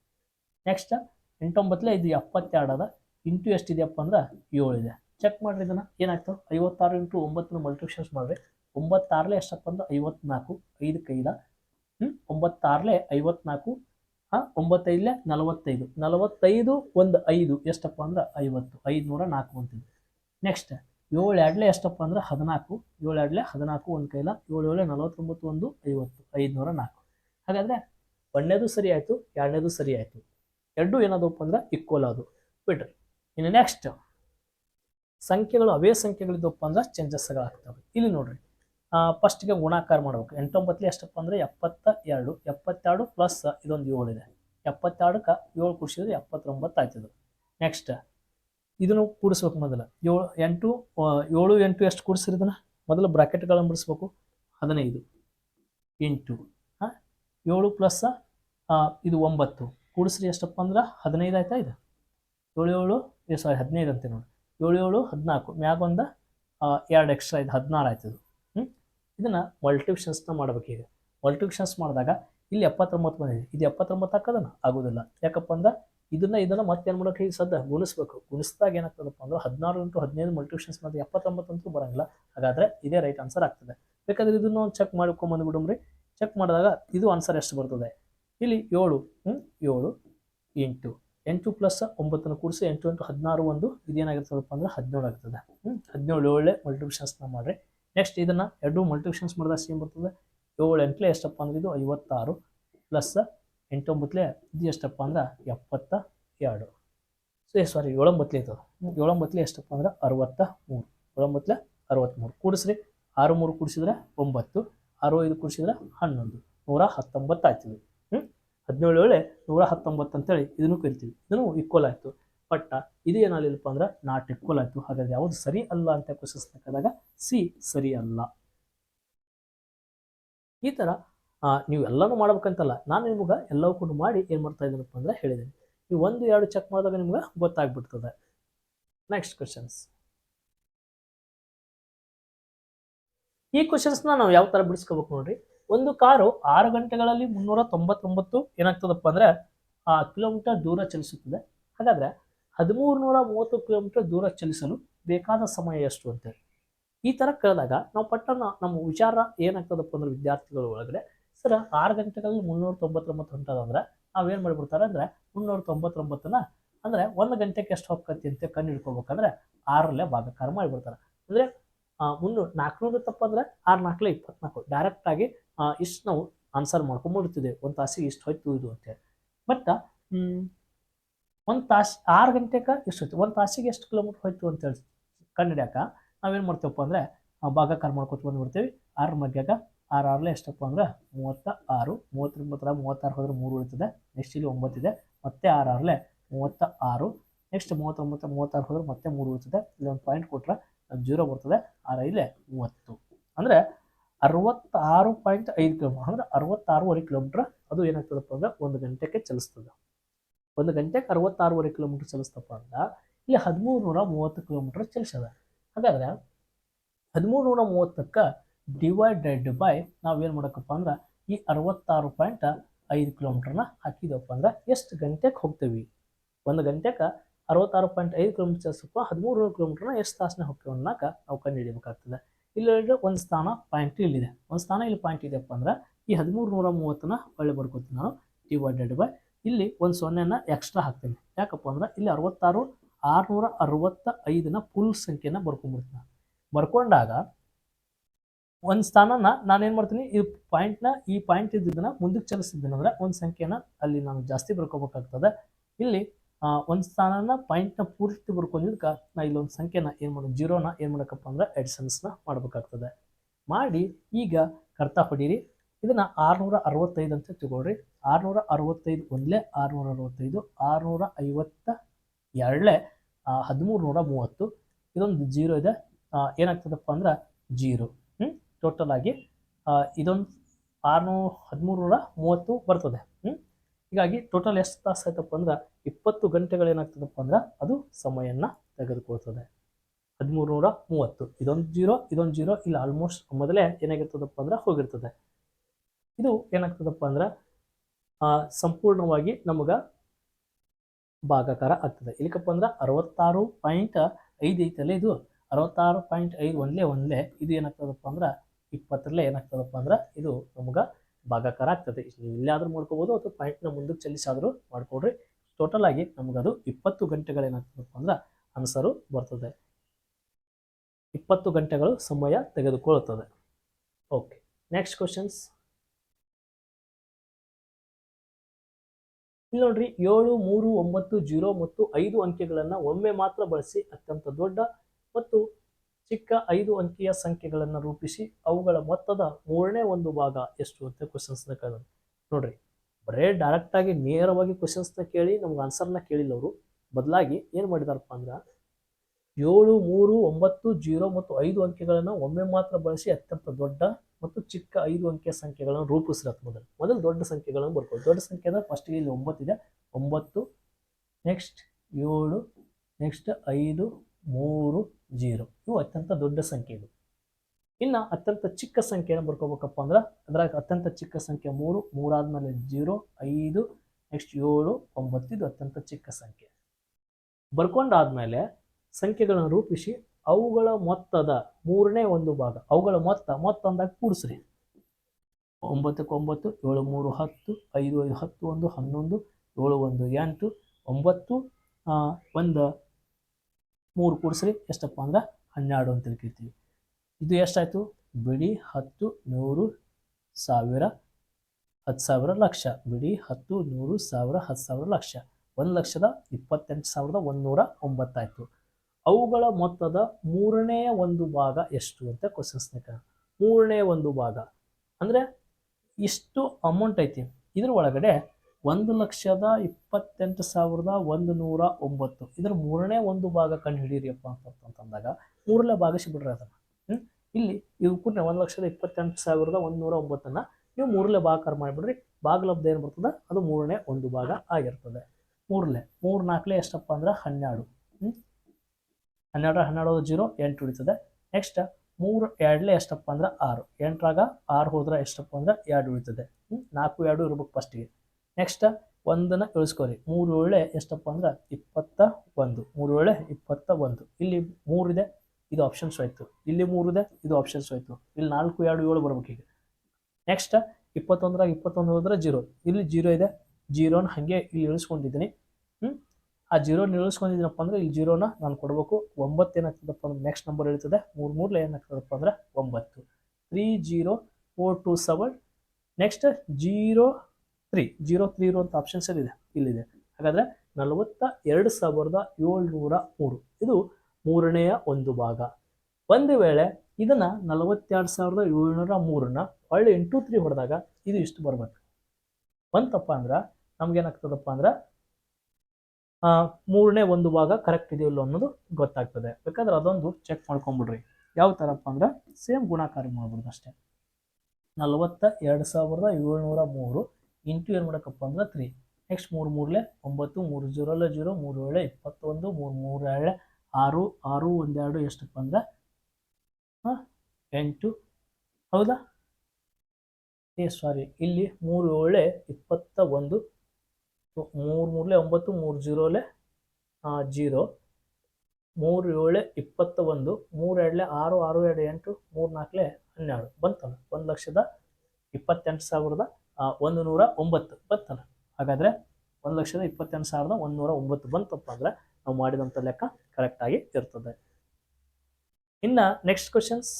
ನೆಕ್ಸ್ಟ್ ಎಂಟೊಂಬತ್ತಲೆ ಇದು ಎಪ್ಪತ್ತೆರಡು ಅದ, ಇಂಟು ಎಷ್ಟಿದೆಯಪ್ಪ ಅಂದ್ರೆ ಏಳು ಇದೆ. ಚೆಕ್ ಮಾಡ್ರಿ ಇದನ್ನು ಏನಾಗ್ತದೆ ಐವತ್ತಾರು ಇಂಟು ಒಂಬತ್ತನ್ನು ಮಲ್ಟಿಪ್ಲಿಕೇಶನ್ಸ್ ಮಾಡ್ರಿ. ಒಂಬತ್ತಾರಲೆ ಎಷ್ಟಪ್ಪ ಅಂದ್ರೆ ಐವತ್ನಾಲ್ಕು ಐದಕ್ಕೆ ಐದ ಹ್ಞೂ ಒಂಬತ್ತಾರಲೆ ಐವತ್ನಾಲ್ಕು ಹಾಂ? ಒಂಬತ್ತೈದಲೆ ನಲವತ್ತೈದು. ನಲವತ್ತೈದು ಒಂದು ಐದು ಎಷ್ಟಪ್ಪ ಅಂದ್ರೆ ಐವತ್ತು. ಐದುನೂರ ನಾಲ್ಕು ಅಂತಿದೆ ನೆಕ್ಸ್ಟ್ ಏಳು ಎರಡಲೆ ಎಷ್ಟಪ್ಪ ಅಂದ್ರೆ ಹದಿನಾಲ್ಕು. ಏಳು ಎರಡಲೆ ಹದಿನಾಲ್ಕು ಒಂದು ಕೈಲ ಏಳು ಏಳು ನಲವತ್ತೊಂಬತ್ತು ಒಂದು ಐವತ್ತು. ಐದುನೂರ ನಾಲ್ಕು. ಹಾಗಾದರೆ ಒಂದನೇದು ಸರಿ ಆಯಿತು, ಎರಡನೇದು ಸರಿ ಆಯಿತು. ಎರಡು ಏನಾದಪ್ಪ ಅಂದ್ರೆ ಈಕ್ವಲ್ ಅದು. ಬಿಟ್ರಿ. ಇನ್ನು ನೆಕ್ಸ್ಟ್ ಸಂಖ್ಯೆಗಳು ಅವೇ ಸಂಖ್ಯೆಗಳಿದ್ದಪ್ಪ ಅಂದ್ರೆ ಚೇಂಜಸ್ಗಳಾಗ್ತವೆ ಇಲ್ಲಿ ನೋಡ್ರಿ. ಫಸ್ಟ್ಗೆ ಗುಣಾಕಾರ ಮಾಡಬೇಕು. ಎಂಟೊಂಬತ್ತಲಿ ಎಷ್ಟಪ್ಪ ಅಂದರೆ ಎಪ್ಪತ್ತ ಎರಡು ಎಪ್ಪತ್ತೆರಡು ಪ್ಲಸ್ ಇದೊಂದು ಏಳು ಇದೆ ಎಪ್ಪತ್ತೆರಡಕ್ಕೆ ಏಳು ಕೂಡಿಸಿದ್ರೆ ಎಪ್ಪತ್ತೊಂಬತ್ತು ಆಯ್ತದು. ನೆಕ್ಸ್ಟ್ ಇದನ್ನು ಕೂಡಿಸ್ಬೇಕು ಮೊದಲು. ಏಳು, ಎಂಟು ಏಳು, ಎಂಟು ಎಷ್ಟು ಕೂಡಿಸ್ರಿ ಇದನ್ನು? ಮೊದಲು ಬ್ರಾಕೆಟ್ಗಳನ್ನು ಬಿಡಿಸ್ಬೇಕು. ಹದಿನೈದು ಎಂಟು, ಹಾಂ? ಏಳು ಪ್ಲಸ್ ಇದು ಒಂಬತ್ತು. ಕೂಡಿಸ್ರಿ ಎಷ್ಟಪ್ಪ ಅಂದ್ರೆ ಹದಿನೈದು ಆಯ್ತಾ ಇದು? ಏಳು ಏಳು ಸಾರಿ ಹದಿನೈದು ಅಂತೆ ನೋಡಿ. ಏಳು ಏಳು, ಹದಿನಾಲ್ಕು. ಮ್ಯಾಗೊಂದು ಎರಡು ಎಕ್ಸ್ಟ್ರಾ ಇದು ಹದಿನಾರು ಆಯ್ತದು. ಇದನ್ನು ಮಲ್ಟಿಪ್ಷನ್ಸ್ನ ಮಾಡ್ಬೇಕೀಗ ಮಲ್ಟಿಪ್ಷನ್ಸ್ ಮಾಡಿದಾಗ ಇಲ್ಲಿ ಎಪ್ಪತ್ತೊಂಬತ್ತು ಬಂದಿದೆ. ಇದು ಎಪ್ಪತ್ತೊಂಬತ್ತು ಹಾಕೋದನ್ನು ಆಗೋದಿಲ್ಲ. ಯಾಕಪ್ಪ ಅಂದ್ರೆ ಇದನ್ನ ಮತ್ತೆ ಏನು ಮಾಡೋಕೆ ಈಗ ಸದ್ಯ ಗುಣಿಸ್ಬೇಕು. ಗುಣಿಸಿದಾಗ ಏನಾಗ್ತದಪ್ಪ ಅಂದ್ರೆ ಹದಿನಾರು ಇಂಟು ಹದಿನೈದು ಮಲ್ಟಿಪ್ಷನ್ಸ್ ಮಾಡಿ ಎಪ್ಪತ್ತೊಂಬತ್ತು ಅಂತೂ ಬರಂಗಿಲ್ಲ. ಹಾಗಾದ್ರೆ ಇದೇ ರೈಟ್ ಆನ್ಸರ್ ಆಗ್ತದೆ. ಬೇಕಾದ್ರೆ ಇದನ್ನು ಚೆಕ್ ಮಾಡ್ಕೊಂಬಂದು ರೀ ಚೆಕ್ ಮಾಡಿದಾಗ ಇದು ಆನ್ಸರ್ ಎಷ್ಟು ಬರ್ತದೆ? ಇಲ್ಲಿ ಏಳು ಹ್ಞೂ ಏಳು, ಎಂಟು. ಎಂಟು ಪ್ಲಸ್ ಒಂಬತ್ತನ್ನು ಕೂಡಿಸಿ ಎಂಟು ಎಂಟು ಹದಿನಾರು ಒಂದು ಇದೇನಾಗಿರ್ತದಪ್ಪ ಅಂದ್ರೆ ಹದಿನೇಳು ಆಗ್ತದೆ. ಹ್ಞೂ ಹದಿನೇಳು ಏಳೇ ಮಲ್ಟಿಪ್ಷನ್ಸ್ನ ಮಾಡಿರಿ. ನೆಕ್ಸ್ಟ್ ಇದನ್ನು ಎರಡು ಮಲ್ಟಿಪ್ಲಿಕೇಶನ್ಸ್ ಮಾಡಿದಾಗ ಸೇಮ್ ಬರ್ತದೆ. ಏಳು ಎಂಟ್ಲೆ ಎಷ್ಟಪ್ಪ ಅಂದ್ರೆ ಇದು ಐವತ್ತಾರು ಪ್ಲಸ್ ಎಂಟೊಂಬತ್ತಲೆ ಇದು ಎಷ್ಟಪ್ಪ ಅಂದ್ರೆ ಎಪ್ಪತ್ತ ಎರಡು ಸೊ ಸಾರಿ ಏಳೊಂಬತ್ತಲೆ ಹ್ಮ್, ಏಳೊಂಬತ್ತಲೆ ಎಷ್ಟಪ್ಪ ಅಂದ್ರೆ ಅರವತ್ತ ಮೂರು ಏಳೊಂಬತ್ತಲೆ ಅರವತ್ತ್ಮೂರು ಕೂಡಿಸ್ರಿ. ಆರು ಮೂರು ಕೂಡಿಸಿದ್ರೆ ಒಂಬತ್ತು. ಆರು ಐದು ಕೂಡಿಸಿದ್ರೆ ಹನ್ನೊಂದು. ನೂರ ಹತ್ತೊಂಬತ್ತು ಆಯ್ತದೆ ಹ್ಞೂ ಹದಿನೇಳು ಏಳೆ ನೂರ ಹತ್ತೊಂಬತ್ತು ಅಂತೇಳಿ ಇದನ್ನು ಕರಿತೀವಿ. ಇದನ್ನು ಈಕ್ವಲ್ ಆಯಿತು. ಬಟ್ ಇದು ಏನಾಗಲಿಲ್ಲಪ್ಪ ಅಂದ್ರೆ ನಾಟ್ ಈಕ್ವಲ್ ಆಯಿತು. ಹಾಗಾದ್ರೆ ಯಾವುದು ಸರಿ ಅಲ್ಲ ಅಂತ ಕ್ವಶನ್ಸ್ ತಕ್ಕಾದಾಗ ಸಿ ಸರಿ ಅಲ್ಲ. ಈ ಆ, ನೀವು ಎಲ್ಲನೂ ಮಾಡ್ಬೇಕಂತಲ್ಲ ನಾನು ನಿಮ್ಗೆ ಎಲ್ಲವೂ ಕೂಡ ಮಾಡಿ ಏನು ಮಾಡ್ತಾ ಇದ್ದೀನಪ್ಪ ಅಂದ್ರೆ ಹೇಳಿದ್ದೀನಿ. ನೀವು ಒಂದು ಎರಡು ಚೆಕ್ ಮಾಡಿದಾಗ ನಿಮ್ಗೆ ಗೊತ್ತಾಗ್ಬಿಡ್ತದೆ. ನೆಕ್ಸ್ಟ್ ಕ್ವಶನ್ಸ್ ಈ ಕ್ವಶನ್ಸ್ನ ನಾವು ಯಾವ ಥರ ಬಿಡಿಸ್ಕೋಬೇಕು ನೋಡ್ರಿ? ಒಂದು ಕಾರು ಆರು ಗಂಟೆಗಳಲ್ಲಿ ಮುನ್ನೂರ ತೊಂಬತ್ತೊಂಬತ್ತು ಏನಾಗ್ತದಪ್ಪ ಅಂದ್ರೆ ಆ ಕಿಲೋಮೀಟರ್ ದೂರ ಚಲಿಸುತ್ತದೆ. ಹಾಗಾದ್ರೆ ಹದಿಮೂರು ನೂರ ಮೂವತ್ತು ಕಿಲೋಮೀಟರ್ ದೂರ ಚಲಿಸಲು ಬೇಕಾದ ಸಮಯ ಎಷ್ಟು ಅಂತೇಳಿ ಈ ಥರ ಕೇಳಿದಾಗ ನಾವು ಪಟ್ಟಣ ನಮ್ಮ ವಿಚಾರ ಏನಾಗ್ತದಪ್ಪ ಅಂದ್ರೆ ವಿದ್ಯಾರ್ಥಿಗಳ ಒಳಗಡೆ, ಸರ್ ಆರು ಗಂಟೆಗಳಲ್ಲಿ ಮುನ್ನೂರ ತೊಂಬತ್ತೊಂಬತ್ತು ಹೊಂಟದಂದ್ರೆ ನಾವೇನು ಮಾಡಿಬಿಡ್ತಾರೆ ಅಂದರೆ ಮುನ್ನೂರ ತೊಂಬತ್ತೊಂಬತ್ತನ್ನ ಅಂದರೆ ಒಂದು ಗಂಟೆಗೆ ಎಷ್ಟು ಹೋಗ್ತೈತಿ ಅಂತ ಕಣ್ಣು ಹಿಡ್ಕೋಬೇಕಂದ್ರೆ ಆರಲ್ಲೇ ಭಾಗಕಾರ ಮಾಡಿಬಿಡ್ತಾರೆ ಅಂದರೆ ಮುನ್ನೂರು ನಾಲ್ಕುನೂರು ತಪ್ಪಂದ್ರೆ ಆರು ನಾಲ್ಕಲೇ ಇಪ್ಪತ್ನಾಲ್ಕು. ಡೈರೆಕ್ಟಾಗಿ ಇಷ್ಟು ನಾವು ಆನ್ಸರ್ ಮಾಡ್ಕೊಂಡ್ಬಿಡ್ತಿದ್ದೆ ಒಂದು ತಾಸಿಗೆ ಇಷ್ಟು ಹೋಯ್ತು ಇದು ಅಂತೇಳಿ ಬಟ್ ಒಂದು ತಾಸು, ಆರು ಗಂಟೆಗೆ ಎಷ್ಟು ಹೋಯ್ತು ಒಂದು ತಾಸಿಗೆ ಎಷ್ಟು ಕಿಲೋಮೀಟ್ರ್ ಹೋಯ್ತು ಅಂತೇಳಿ ಕಂಡಿಡಿಯಾಕ ನಾವೇನು ಮಾಡ್ತೇವಪ್ಪ ಅಂದರೆ ಭಾಗಕಾರ ಮಾಡ್ಕೊತ ಬಂದ್ಬಿಡ್ತೀವಿ ಆರು ಮಧ್ಯಾಗ ಆರು ಆರಲೆ ಎಷ್ಟಪ್ಪ ಅಂದ್ರೆ ಮೂವತ್ತ ಆರು ಮೂವತ್ತೊಂಬತ್ತರ ಮೂವತ್ತಾರು ಹೋದ್ರೆ ಮೂರು ಉಳಿತದೆ. ನೆಕ್ಸ್ಟ್ ಇಲ್ಲಿ ಒಂಬತ್ತಿದೆ ಮತ್ತೆ ಆರು ಆರಲೆ ಮೂವತ್ತ ಆರು ನೆಕ್ಸ್ಟ್ ಮೂವತ್ತೊಂಬತ್ತು ಮೂವತ್ತಾರು ಹೋದ್ರೆ ಮತ್ತೆ ಮೂರು ಉಳಿತದೆ. ಇಲ್ಲಿ ಒಂದು ಪಾಯಿಂಟ್ ಕೊಟ್ಟರೆ ಜೀರೋ ಬರ್ತದೆ. ಆರು ಇಲ್ಲೇ ಮೂವತ್ತು. ಅಂದರೆ ಅರವತ್ತಾರು ಪಾಯಿಂಟ್ ಐದು ಕಿಲೋಮೀಟರ್ ಅಂದರೆ ಅರವತ್ತಾರೂವರೆ ಕಿಲೋಮೀಟ್ರ್ ಅದು ಏನಾಗ್ತದಪ್ಪ ಅಂದ್ರೆ, ಒಂದು ಗಂಟೆಗೆ ಚಲಿಸ್ತದೆ. ಒಂದು ಗಂಟೆಗೆ ಅರವತ್ತಾರೂವರೆ ಕಿಲೋಮೀಟರ್ ಚಲಿಸ್ತಪ್ಪ ಅಂದ್ರೆ ಇಲ್ಲಿ ಹದಿಮೂರು ನೂರ ಮೂವತ್ತು ಕಿಲೋಮೀಟರ್ ಚಲಿಸದ. ಹಾಗಾದ್ರೆ ಹದಿಮೂರು ನೂರ ಮೂವತ್ತಕ್ಕೆ ಡಿವೈಡೆಡ್ ಬೈ ನಾವೇನು ಮಾಡಬೇಕಪ್ಪ ಅಂದ್ರೆ ಈ ಅರವತ್ತಾರು ಪಾಯಿಂಟ್ ಐದು ಕಿಲೋಮೀಟರ್ನ ಹಾಕಿದೆವಪ್ಪ ಅಂದ್ರೆ ಎಷ್ಟು ಗಂಟೆಗೆ ಹೋಗ್ತೀವಿ? ಒಂದು ಗಂಟೆಗೆ ಅರವತ್ತಾರು ಪಾಯಿಂಟ್ ಐದು ಕಿಲೋಮೀಟರ್ ಚಲಿಸಪ್ಪ ಹದಿಮೂರು ನೂರು ಕಿಲೋಮೀಟರ್ನ ಎಷ್ಟು ತಾಸನೆ ಹೋಗ್ತೀವಿ ಅನ್ನೋಕೆ ನಾವು ಕಂಡು ಹಿಡಿಬೇಕಾಗ್ತದೆ. ಇಲ್ಲಿ ಒಂದು ಸ್ಥಾನ ಪಾಯಿಂಟ್ ಇಲ್ಲಿದೆ. ಒಂದು ಸ್ಥಾನ ಇಲ್ಲಿ ಪಾಯಿಂಟ್ ಇದೆಯಪ್ಪ ಅಂದ್ರೆ ಈ ಹದಿಮೂರು ನೂರ ಮೂವತ್ತನ್ನ ಒಳ್ಳೆ ಬರ್ಕೋತೀನಿ ನಾನು ಡಿವೈಡೆಡ್ ಬೈ ಇಲ್ಲಿ ಒಂದು ಸೊನ್ನೆನ ಎಕ್ಸ್ಟ್ರಾ ಹಾಕ್ತೀನಿ. ಯಾಕಪ್ಪ ಅಂದ್ರೆ ಇಲ್ಲಿ ಅರವತ್ತಾರು, ಆರುನೂರ ಅರವತ್ತ ಐದನ ಫುಲ್ ಸಂಖ್ಯೆನ ಬರ್ಕೊಂಡ್ಬಿಡ್ತೀನಿ ನಾನು. ಬರ್ಕೊಂಡಾಗ ಒಂದು ಸ್ಥಾನನ ನಾನೇನು ಮಾಡ್ತೀನಿ, ಈ ಪಾಯಿಂಟ್ನ ಈ ಪಾಯಿಂಟ್ ಇದ್ದಿದ್ದನ್ನು ಮುಂದಕ್ಕೆ ಚಲಿಸಿದ್ದೀನಿ ಅಂದರೆ ಒಂದು ಸಂಖ್ಯೆನ ಅಲ್ಲಿ ನಾನು ಜಾಸ್ತಿ ಬರ್ಕೋಬೇಕಾಗ್ತದೆ. ಇಲ್ಲಿ ಒಂದು ಸ್ಥಾನನ ಪಾಯಿಂಟ್ನ ಪೂರ್ತಿ ಬರ್ಕೊಂಡಿದ್ದಕ್ಕೆ ನಾ ಇಲ್ಲೊಂದು ಸಂಖ್ಯೆನ ಏನು ಮಾಡೋದು ಜೀರೋನ ಏನು ಮಾಡಬೇಕಪ್ಪ ಅಂದರೆ ಎಡ್ಸನ್ಸ್ನ ಮಾಡಬೇಕಾಗ್ತದೆ. ಮಾಡಿ ಈಗ ಕರ್ತಾ ಹೊಡೀರಿ. ಇದನ್ನು ಆರುನೂರ ಅರವತ್ತೈದು ಅಂತ ತಗೊಳ್ರಿ. ಆರುನೂರ ಅರವತ್ತೈದು ಒಂದಲೇ ಆರುನೂರ ಅರವತ್ತೈದು ಆರುನೂರ ಐವತ್ತ ಎರಡಲೇ ಹದಿಮೂರು ನೂರ ಮೂವತ್ತು ಇದೊಂದು ಜೀರೋ ಇದೆ. ಏನಾಗ್ತದಪ್ಪ ಅಂದ್ರೆ ಜೀರೋ. ಹ್ಞೂ ಟೋಟಲ್ ಆಗಿ ಇದೊಂದು ಆರುನೂರ ಹದಿಮೂರು ನೂರ ಮೂವತ್ತು ಬರ್ತದೆ. ಹ್ಞೂ ಹೀಗಾಗಿ ಟೋಟಲ್ ಎಷ್ಟು ತಾಸು ಆಯ್ತಪ್ಪ ಅಂದ್ರೆ ಇಪ್ಪತ್ತು ಗಂಟೆಗಳೇನಾಗ್ತದಪ್ಪ ಅಂದ್ರೆ ಅದು ಸಮಯನ ತೆಗೆದುಕೊಳ್ತದೆ. ಹದಿಮೂರು ನೂರ ಮೂವತ್ತು ಇದೊಂದು ಜೀರೋ ಇದೊಂದು ಜೀರೋ, ಇಲ್ಲ ಆಲ್ಮೋಸ್ಟ್ ಮೊದಲೇ ಏನಾಗಿರ್ತದಪ್ಪ ಅಂದ್ರೆ ಹೋಗಿರ್ತದೆ. ಇದು ಏನಾಗ್ತದಪ್ಪ ಅಂದ್ರೆ ಸಂಪೂರ್ಣವಾಗಿ ನಮಗೆ ಭಾಗಾಕಾರ ಆಗ್ತದೆ. ಇಲ್ಲಿಕಪ್ಪ ಅಂದ್ರೆ ಅರವತ್ತಾರು ಪಾಯಿಂಟ್ ಐದು ಐತಲ್ಲ ಇದು? ಅರವತ್ತಾರು ಪಾಯಿಂಟ್ ಐದು ಒಂದಲೇ ಒಂದಲೇ. ಇದು ಏನಾಗ್ತದಪ್ಪ ಅಂದ್ರೆ ಇಪ್ಪತ್ತರಲ್ಲೇ ಏನಾಗ್ತದಪ್ಪ ಅಂದ್ರೆ ಇದು ನಮ್ಗೆ ಭಾಗಾಕಾರ ಆಗ್ತದೆ. ನೀವು ಇಲ್ಲಾದ್ರೂ ಮಾಡ್ಕೋಬೋದು ಅಥವಾ ಪಾಯಿಂಟ್ನ ಮುಂದಕ್ಕೆ ಚಲಿಸಾದರೂ ಮಾಡ್ಕೊಡ್ರಿ. ಟೋಟಲ್ ಆಗಿ ನಮಗದು ಇಪ್ಪತ್ತು ಗಂಟೆಗಳೇನಾಗ್ತದಪ್ಪ ಅಂದ್ರೆ ಆನ್ಸರು ಬರ್ತದೆ. ಇಪ್ಪತ್ತು ಗಂಟೆಗಳು ಸಮಯ ತೆಗೆದುಕೊಳ್ಳುತ್ತದೆ. ಓಕೆ ನೆಕ್ಸ್ಟ್ ಕ್ವಶನ್ಸ್ ಇಲ್ಲಿ ನೋಡ್ರಿ ಏಳು, ಮೂರು, ಒಂಬತ್ತು, ಜೀರೋ ಮತ್ತು ಐದು ಅಂಕೆಗಳನ್ನು ಒಮ್ಮೆ ಮಾತ್ರ ಬಳಸಿ ಅತ್ಯಂತ ದೊಡ್ಡ ಮತ್ತು ಚಿಕ್ಕ ಐದು ಅಂಕಿಯ ಸಂಖ್ಯೆಗಳನ್ನು ರೂಪಿಸಿ ಅವುಗಳ ಮೊತ್ತದ ಮೂರನೇ ಒಂದು ಭಾಗ ಎಷ್ಟು ಅಂತ ಕ್ವಶನ್ಸ್ನ ಕೇಳೋದು ನೋಡ್ರಿ, ಬರೇ ಡೈರೆಕ್ಟಾಗಿ ನೇರವಾಗಿ ಕ್ವಶನ್ಸ್ನ ಕೇಳಿ ನಮ್ಗೆ ಆನ್ಸರ್ನ ಕೇಳಿಲ್ಲ ಅವರು. ಬದಲಾಗಿ ಏನು ಮಾಡಿದಾರಪ್ಪ ಅಂದ್ರೆ ಏಳು, ಮೂರು, ಒಂಬತ್ತು, ಜೀರೋ ಮತ್ತು ಐದು ಅಂಕೆಗಳನ್ನು ಒಮ್ಮೆ ಮಾತ್ರ ಬಳಸಿ ಅತ್ಯಂತ ದೊಡ್ಡ ಮತ್ತು ಚಿಕ್ಕ ಐದು ಅಂಕೆಯ ಸಂಖ್ಯೆಗಳನ್ನು ರೂಪಿಸಿರತ್ತೆ ಮೊದಲು. ಮೊದಲು ದೊಡ್ಡ ಸಂಖ್ಯೆಗಳನ್ನು ಬರ್ಕೊಳ್ಳಿ ದೊಡ್ಡ ಸಂಖ್ಯೆ ಅಂದರೆ ಫಸ್ಟಿಗೆ ಇಲ್ಲಿ ಒಂಬತ್ತಿದೆ ಒಂಬತ್ತು ನೆಕ್ಸ್ಟ್ ಏಳು ನೆಕ್ಸ್ಟ್ ಐದು, ಮೂರು, ಜೀರೋ. ಇವು ಅತ್ಯಂತ ದೊಡ್ಡ ಸಂಖ್ಯೆ ಇದು. ಇನ್ನು ಅತ್ಯಂತ ಚಿಕ್ಕ ಸಂಖ್ಯೆಯನ್ನು ಬರ್ಕೋಬೇಕಪ್ಪ ಅಂದ್ರೆ ಅದ್ರಾಗ ಅತ್ಯಂತ ಚಿಕ್ಕ ಸಂಖ್ಯೆ ಮೂರು, ಮೂರಾದ್ಮೇಲೆ ಜೀರೋ, ಐದು ನೆಕ್ಸ್ಟ್ ಏಳು, ಒಂಬತ್ತು. ಇದು ಅತ್ಯಂತ ಚಿಕ್ಕ ಸಂಖ್ಯೆ. ಬರ್ಕೊಂಡಾದ್ಮೇಲೆ ಸಂಖ್ಯೆಗಳನ್ನು ರೂಪಿಸಿ ಅವುಗಳ ಮೊತ್ತದ ಮೂರನೇ ಒಂದು ಭಾಗ. ಅವುಗಳ ಮೊತ್ತ ಮೊತ್ತ ಅಂದಾಗ ಕೂಡಿಸ್ರಿ. ಒಂಬತ್ತಕ್ಕೆ ಒಂಬತ್ತು, ಏಳು, ಮೂರು, ಹತ್ತು, ಐದು ಐದು, ಹತ್ತು, ಒಂದು, ಹನ್ನೊಂದು, ಏಳು, ಒಂದು, ಎಂಟು, ಒಂಬತ್ತು ಒಂದು, ಮೂರು ಕೂಡಿಸ್ರಿ. ಎಷ್ಟಪ್ಪ ಅಂದ್ರೆ ಹನ್ನೆರಡು ಅಂತ ತಿಳ್ಕಿರ್ತೀವಿ ಇದು ಎಷ್ಟಾಯಿತು? ಬಿಡಿ ಹತ್ತು, ನೂರು, ಸಾವಿರ, ಹತ್ತು ಸಾವಿರ ಲಕ್ಷ. ಬಿಡಿ ಹತ್ತು, ನೂರು, ಸಾವಿರ, ಹತ್ತು ಸಾವಿರ ಲಕ್ಷ. ಒಂದು ಲಕ್ಷದ ಇಪ್ಪತ್ತೆಂಟು ಸಾವಿರದ ಒಂದುನೂರ ಒಂಬತ್ತಾಯಿತು. ಅವುಗಳ ಮೊತ್ತದ ಮೂರನೇ ಒಂದು ಭಾಗ ಎಷ್ಟು ಅಂತ ಕ್ವಶನ್ಸ್ನ ಮೂರನೇ ಒಂದು ಭಾಗ. ಅಂದರೆ ಇಷ್ಟು ಅಮೌಂಟ್ ಐತಿ. ಇದ್ರ ಒಳಗಡೆ ಒಂದು ಲಕ್ಷದ ಇಪ್ಪತ್ತೆಂಟು ಸಾವಿರದ ಒಂದು ನೂರ ಒಂಬತ್ತು. ಇದರ ಮೂರನೇ ಒಂದು ಭಾಗ ಕಂಡು ಹಿಡೀರಿಯಪ್ಪ ಅಂತಂದಾಗ ಮೂರನೇ ಭಾಗಿಸಿಬಿಡ್ರಿ ಅದನ್ನು ಹ್ಞೂ ಇಲ್ಲಿ ಇವು ಕೂಡ ಒಂದು ಲಕ್ಷದ ಇಪ್ಪತ್ತೆಂಟು ಸಾವಿರದ ಒಂದು ನೂರ ಒಂಬತ್ತನ್ನು ನೀವು ಮೂರನೇ ಭಾಗಾಕಾರ ಮಾಡಿಬಿಡ್ರಿ. ಭಾಗಲಬ್ಧ ಏನು ಬರ್ತದೆ? ಅದು ಮೂರನೇ ಒಂದು ಭಾಗ ಆಗಿರ್ತದೆ. ಮೂರನೇ ಮೂರು ನಾಲ್ಕಲೇ ಎಷ್ಟಪ್ಪ ಅಂದ್ರೆ ಹನ್ನೆರಡು. ಹ್ಞೂ ಹನ್ನೆರಡು ಹನ್ನೆರಡು, ಜೀರೋ, ಎಂಟು ಉಳಿತದೆ ನೆಕ್ಸ್ಟ್ ಮೂರು, ಎರಡಲೇ ಎಷ್ಟಪ್ಪ ಅಂದ್ರೆ ಆರು. ಎಂಟರಾಗ ಆರು ಹೋದ್ರೆ ಎಷ್ಟಪ್ಪ ಅಂದ್ರೆ ಎರಡು ಉಳಿತದೆ? ನಾಲ್ಕು, ಎರಡು ಇರ್ಬೇಕು ಫಸ್ಟಿಗೆ ನೆಕ್ಸ್ಟ್ ಒಂದನ್ನು ಇಳಿಸ್ಕೊರಿ. ಮೂರು ಏಳೆ ಎಷ್ಟಪ್ಪ ಅಂದ್ರೆ ಇಪ್ಪತ್ತ ಒಂದು. ಮೂರು ಏಳೆ, ಇಪ್ಪತ್ತ ಒಂದು. ಇಲ್ಲಿ ಮೂರಿದೆ ಇದು ಆಪ್ಷನ್ಸ್ ಆಯಿತು. ಇಲ್ಲಿ ಮೂರಿದೆ ಇದು ಆಪ್ಷನ್ಸ್ ಆಯಿತು. ಇಲ್ಲಿ ನಾಲ್ಕು, ಎರಡು, ಏಳು ಬರ್ಬೇಕು ಈಗ. ನೆಕ್ಸ್ಟ್ ಇಪ್ಪತ್ತೊಂದರಾಗ ಇಪ್ಪತ್ತೊಂದು ಹೋದ್ರೆ ಜೀರೋ. ಇಲ್ಲಿ ಜೀರೋ ಇದೆ, ಜೀರೋನ ಹಾಗೆ ಇಲ್ಲಿ ಇಳಿಸ್ಕೊಂಡಿದ್ದೀನಿ. ಆ ಜೀರೋ ಇಳಿಸ್ಕೊಂಡಿದ್ದೀನಪ್ಪ ಅಂದ್ರೆ ಇಲ್ಲಿ ಜೀರೋನ ನಾನು ಕೊಡಬೇಕು. ಒಂಬತ್ತು ಏನಾಗ್ತದಪ್ಪ ಅಂದ್ರೆ ನೆಕ್ಸ್ಟ್ ನಂಬರ್ ಇರ್ತದೆ. ಮೂರು ಮೂರಲೆ ಏನಾಗ್ತದಪ್ಪ ಅಂದ್ರೆ ಒಂಬತ್ತು. Three zero four two seven next zero three zero three ಇರುವಂಥ ಆಪ್ಷನ್ಸ್ ಇದೆ. ಇಲ್ಲಿದೆ. ಹಾಗಾದರೆ ನಲವತ್ತ ಎರಡು ಸಾವಿರದ ಏಳ್ನೂರ ಮೂರು. ಇದು ಮೂರನೆಯ ಒಂದು ಭಾಗ. ಒಂದು ವೇಳೆ ಇದನ್ನು ನಲವತ್ತೆರಡು ಸಾವಿರದ ಏಳ್ನೂರ ಮೂರನ್ನ ಒಳ್ಳೆ ಇಂಟು ತ್ರೀ ಹೊಡೆದಾಗ ಇದು ಇಷ್ಟು ಬರ್ಬೇಕು. ಬಂತಪ್ಪ ಅಂದ್ರೆ ನಮ್ಗೇನಾಗ್ತದಪ್ಪ ಅಂದ್ರೆ ಮೂರನೇ ಒಂದು ಭಾಗ ಕರೆಕ್ಟ್ ಇದೆಯಲ್ಲ ಅನ್ನೋದು ಗೊತ್ತಾಗ್ತದೆ. ಬೇಕಾದ್ರೆ ಅದೊಂದು ಚೆಕ್ ಮಾಡ್ಕೊಂಬಿಡ್ರಿ. ಯಾವ ಥರಪ್ಪ ಅಂದ್ರೆ ಸೇಮ್ ಗುಣಾಕಾರ ಮಾಡ್ಬಿಡ್ದು ಅಷ್ಟೇ. ನಲವತ್ತ ಎರಡು ಸಾವಿರದ ಏಳ್ನೂರ ಮೂರು ಇಂಟು ಏನು ಮಾಡೋಕ್ಕಪ್ಪ ಅಂದ್ರೆ ತ್ರೀ ನೆಕ್ಸ್ಟ್ ಮೂರು ಮೂರಲೆ ಒಂಬತ್ತು, ಮೂರು ಜೀರೋಲೆ ಜೀರೋ ಮೂರು ಏಳೆ, ಇಪ್ಪತ್ತೊಂದು, ಮೂರು ಮೂರು ಏಳೆ, ಆರು ಆರು ಒಂದೆರಡು ಎಷ್ಟಪ್ಪ ಅಂದ್ರೆ, ಹಾಂ, ಎಂಟು. ಹೌದಾ? ಏ ಸಾರಿ ಇಲ್ಲಿ ಮೂರು ಏಳೆ, ಇಪ್ಪತ್ತ ಒಂದು ಮೂರು ಮೂರಲೆ ಒಂಬತ್ತು, ಮೂರು ಜೀರೋಲೆ ಜೀರೋ. ಮೂರು ಏಳು ಇಪ್ಪತ್ತ ಒಂದು ಮೂರು ಎರಡಲೆ ಆರು ಆರು ಎರಡು ಎಂಟು, ಮೂರು ನಾಲ್ಕಲೆ ಹನ್ನೆರಡು. ಬಂತಲ್ಲ, ಒಂದು ಲಕ್ಷದ ಇಪ್ಪತ್ತೆಂಟು ಸಾವಿರದ ಒಂದು ನೂರ ಒಂಬತ್ತು ಬಂತಲ್ಲ, ಹಾಗಾದರೆ ಒಂದು ಲಕ್ಷದ ಇಪ್ಪತ್ತೆಂಟು ಸಾವಿರದ ಒಂದು ನೂರ ಒಂಬತ್ತು ಬಂತಪ್ಪ ಅಂದರೆ ನಾವು ಮಾಡಿದಂಥ ಲೆಕ್ಕ ಕರೆಕ್ಟಾಗಿ ಇರ್ತದೆ. ಇನ್ನು ನೆಕ್ಸ್ಟ್ ಕ್ವಶನ್ಸ್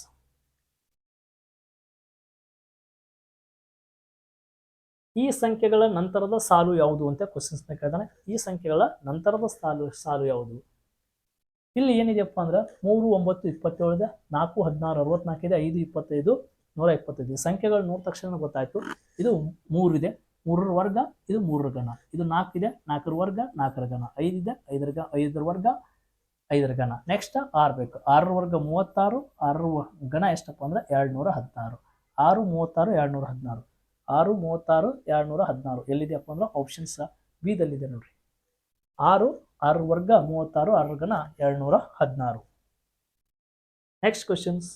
ಈ ಸಂಖ್ಯೆಗಳ ನಂತರದ ಸಾಲು ಯಾವುದು ಅಂತ ಕ್ವಶನ್ಸ್ನ ಕೇಳ್ತಾನೆ ಈ ಸಂಖ್ಯೆಗಳ ನಂತರದ ಸಾಲು ಸಾಲು ಯಾವುದು? ಇಲ್ಲಿ ಏನಿದೆಯಪ್ಪ ಅಂದ್ರೆ ಮೂರು, ಒಂಬತ್ತು ಇಪ್ಪತ್ತೇಳಿದೆ ನಾಲ್ಕು, ಹದಿನಾರು ಅರವತ್ನಾಲ್ಕಿದೆ ಐದು, ಇಪ್ಪತ್ತೈದು, ನೂರ ಇಪ್ಪತ್ತೈದು ಸಂಖ್ಯೆಗಳು ನೋಡಿದ ತಕ್ಷಣ ಗೊತ್ತಾಯಿತು. ಇದು ಮೂರಿದೆ ಮೂರರ ವರ್ಗ, ಇದು ಮೂರರ ಗಣ ಇದು ನಾಲ್ಕಿದೆ ನಾಲ್ಕರ ವರ್ಗ, ನಾಲ್ಕರ ಗಣ ಐದಿದೆ ಐದರ ಗ ಐದರ ವರ್ಗ, ಐದರ ಗಣ ನೆಕ್ಸ್ಟ್ ಆರು ಬೇಕು. ಆರರ ವರ್ಗ ಮೂವತ್ತಾರು, ಆರರ ಗಣ ಎಷ್ಟಪ್ಪ ಅಂದ್ರೆ ಎರಡು ನೂರ ಹದಿನಾರು. ಆರು, ಮೂವತ್ತಾರು ಎರಡು ನೂರ ಹದಿನಾರು. ಆರು, ಮೂವತ್ತಾರು ಎರಡು ನೂರ ಹದಿನಾರು. ಎಲ್ಲಿದೆಯಪ್ಪ ಅಂದ್ರೆ ಆಪ್ಷನ್ಸ್ ಬಿದಲ್ಲಿದೆ ನೋಡ್ರಿ. ಆರು ಆರು ವರ್ಗ, ಮೂವತ್ತಾರು ಆರು ವರ್ಗನ ಎರಡು ನೂರ ಹದಿನಾರು. ನೆಕ್ಸ್ಟ್ ಕ್ವಶನ್ಸ್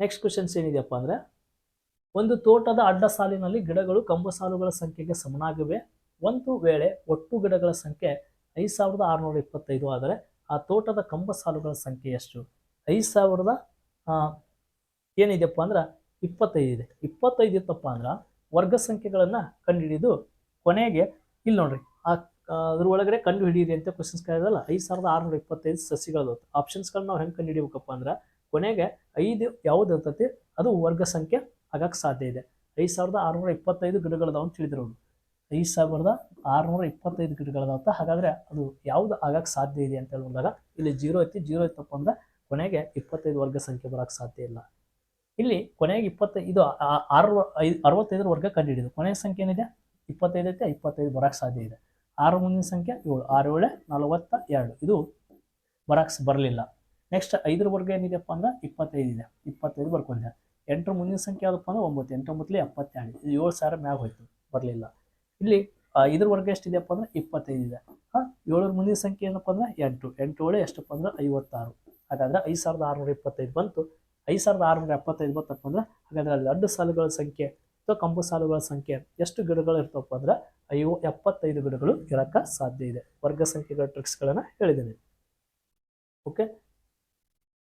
ನೆಕ್ಸ್ಟ್ ಕ್ವಶನ್ಸ್ ಏನಿದೆಯಪ್ಪ ಅಂದ್ರೆ, ಒಂದು ತೋಟದ ಅಡ್ಡ ಸಾಲಿನಲ್ಲಿ ಗಿಡಗಳು ಕಂಬ ಸಾಲುಗಳ ಸಂಖ್ಯೆಗೆ ಸಮನಾಗಿವೆ. ಒಂದು ವೇಳೆ ಒಟ್ಟು ಗಿಡಗಳ ಸಂಖ್ಯೆ ಐದು ಸಾವಿರದ ಆರುನೂರ ಇಪ್ಪತ್ತೈದು ಆದರೆ ಆ ತೋಟದ ಕಂಬ ಸಾಲುಗಳ ಸಂಖ್ಯೆ ಎಷ್ಟು? ಐದು ಸಾವಿರದ ಆ, ಏನಿದೆಯಪ್ಪ ಅಂದ್ರೆ ಇಪ್ಪತ್ತೈದು ಇದೆ. ಇಪ್ಪತ್ತೈದು ಇತ್ತಪ್ಪ ಅಂದ್ರೆ ವರ್ಗ ಸಂಖ್ಯೆಗಳನ್ನು ಕಂಡುಹಿಡಿದು ಕೊನೆಗೆ ಇಲ್ಲಿ ನೋಡ್ರಿ ಆ ಅದ್ರ ಒಳಗಡೆ ಕಂಡು ಹಿಡಿಯಿರಿ ಅಂತ ಕ್ವಶನ್ಸ್ ಕೇಳಿದಲ್ಲ ಐದು ಸಾವಿರದ ಆರುನೂರ ಇಪ್ಪತ್ತೈದು ಸಸಿಗಳು ಆಪ್ಷನ್ಸ್ಗಳನ್ನ ನಾವು ಹೆಂಗೆ ಕಂಡು ಹಿಡಿಬೇಕಪ್ಪ ಅಂದ್ರೆ ಕೊನೆಗೆ ಐದು ಯಾವ್ದು ಇರ್ತೈತಿ ಅದು ವರ್ಗ ಸಂಖ್ಯೆ ಆಗಕ್ಕೆ ಸಾಧ್ಯ ಇದೆ. ಐದು ಸಾವಿರದ ಆರುನೂರ ಇಪ್ಪತ್ತೈದು ಗಿಡಗಳದಾವ ಅಂತ ತಿಳಿದಿರೋದು ಐದು ಸಾವಿರದ ಆರುನೂರ ಇಪ್ಪತ್ತೈದು ಗಿಡಗಳದಾವ ಹಾಗಾದ್ರೆ ಅದು ಯಾವುದು ಆಗಕ್ಕೆ ಸಾಧ್ಯ ಇದೆ ಅಂತ ಹೇಳಿದಾಗ ಇಲ್ಲಿ ಜೀರೋ ಐತಿ ಜೀರೋ ಇತ್ತಪ್ಪ ಅಂದ್ರೆ ಕೊನೆಗೆ ಇಪ್ಪತ್ತೈದು ವರ್ಗ ಸಂಖ್ಯೆ ಬರೋಕ್ಕೆ ಸಾಧ್ಯ ಇಲ್ಲ. ಇಲ್ಲಿ ಕೊನೆಗೆ ಇಪ್ಪತ್ತೈದು ಇದು ಆರು ಐದು ಅರವತ್ತೈದರ ವರ್ಗ ಕಂಡುಹಿಡಿದು. ಕೊನೆಯ ಸಂಖ್ಯೆ ಏನಿದೆ? ಇಪ್ಪತ್ತೈದು ಐತೆ, ಇಪ್ಪತ್ತೈದು ಬರೋಕ್ಕೆ ಸಾಧ್ಯ ಇದೆ. ಆರು ಮುಂದಿನ ಸಂಖ್ಯೆ? ಏಳು. ಆರು, ಏಳೆ, ನಲವತ್ತ ಎರಡು. ಇದು ಬರೋಕ್ಕೆ ಬರಲಿಲ್ಲ. ನೆಕ್ಸ್ಟ್ ಐದರ ವರ್ಗ ಏನಿದೆಪ್ಪ ಅಂದ್ರೆ ಇಪ್ಪತ್ತೈದು ಇದೆ. ಇಪ್ಪತ್ತೈದು ಬರ್ಕೊಂಡಿದೆ ಎಂಟರ ಮುಂದಿನ ಸಂಖ್ಯೆ ಯಾವುದಪ್ಪ ಅಂದ್ರೆ ಒಂಬತ್ತು ಎಂಟೊಂಬತ್ತಲಿ ಎಪ್ಪತ್ತೆರಡು. ಇದು ಏಳು ಸಾವಿರ ಮ್ಯಾಗ ಹೋಯ್ತು, ಬರಲಿಲ್ಲ. ಇಲ್ಲಿ ಐದರ ವರ್ಗ ಎಷ್ಟಿದೆಯಪ್ಪ ಅಂದ್ರೆ ಇಪ್ಪತ್ತೈದು ಇದೆ. ಹಾಂ, ಏಳರ ಮುಂದಿನ ಸಂಖ್ಯೆ ಏನಪ್ಪ ಅಂದ್ರೆ ಎಂಟು. ಎಂಟು, ಏಳು ಎಷ್ಟಪ್ಪ ಅಂದ್ರೆ ಐವತ್ತಾರು. ಹಾಗಾದ್ರೆ ಐದು ಸಾವಿರದ ಆರುನೂರ ಇಪ್ಪತ್ತೈದು ಬಂತು. ಐದು ಸಾವಿರದ ಆರುನೂರ ಎಪ್ಪತ್ತೈದು ಬಂತಪ್ಪ ಅಂದ್ರೆ? ಹಾಗಾದ್ರೆ ಅಲ್ಲಿ ಅಡ್ಡ ಸಾಲುಗಳ ಸಂಖ್ಯೆ ಅಥವಾ ಕಂಬು ಸಾಲುಗಳ ಸಂಖ್ಯೆ ಎಷ್ಟು ಗಿಡಗಳು ಇರ್ತವಪ್ಪ ಅಂದ್ರೆ? ಐವ ಎಪ್ಪತ್ತೈದು ಗಿಡಗಳು ಇರಕ್ಕೆ ಸಾಧ್ಯ ಇದೆ. ವರ್ಗ ಸಂಖ್ಯೆಗಳ ಟ್ರಿಕ್ಸ್ಗಳನ್ನು ಹೇಳಿದ್ದೀನಿ. ಓಕೆ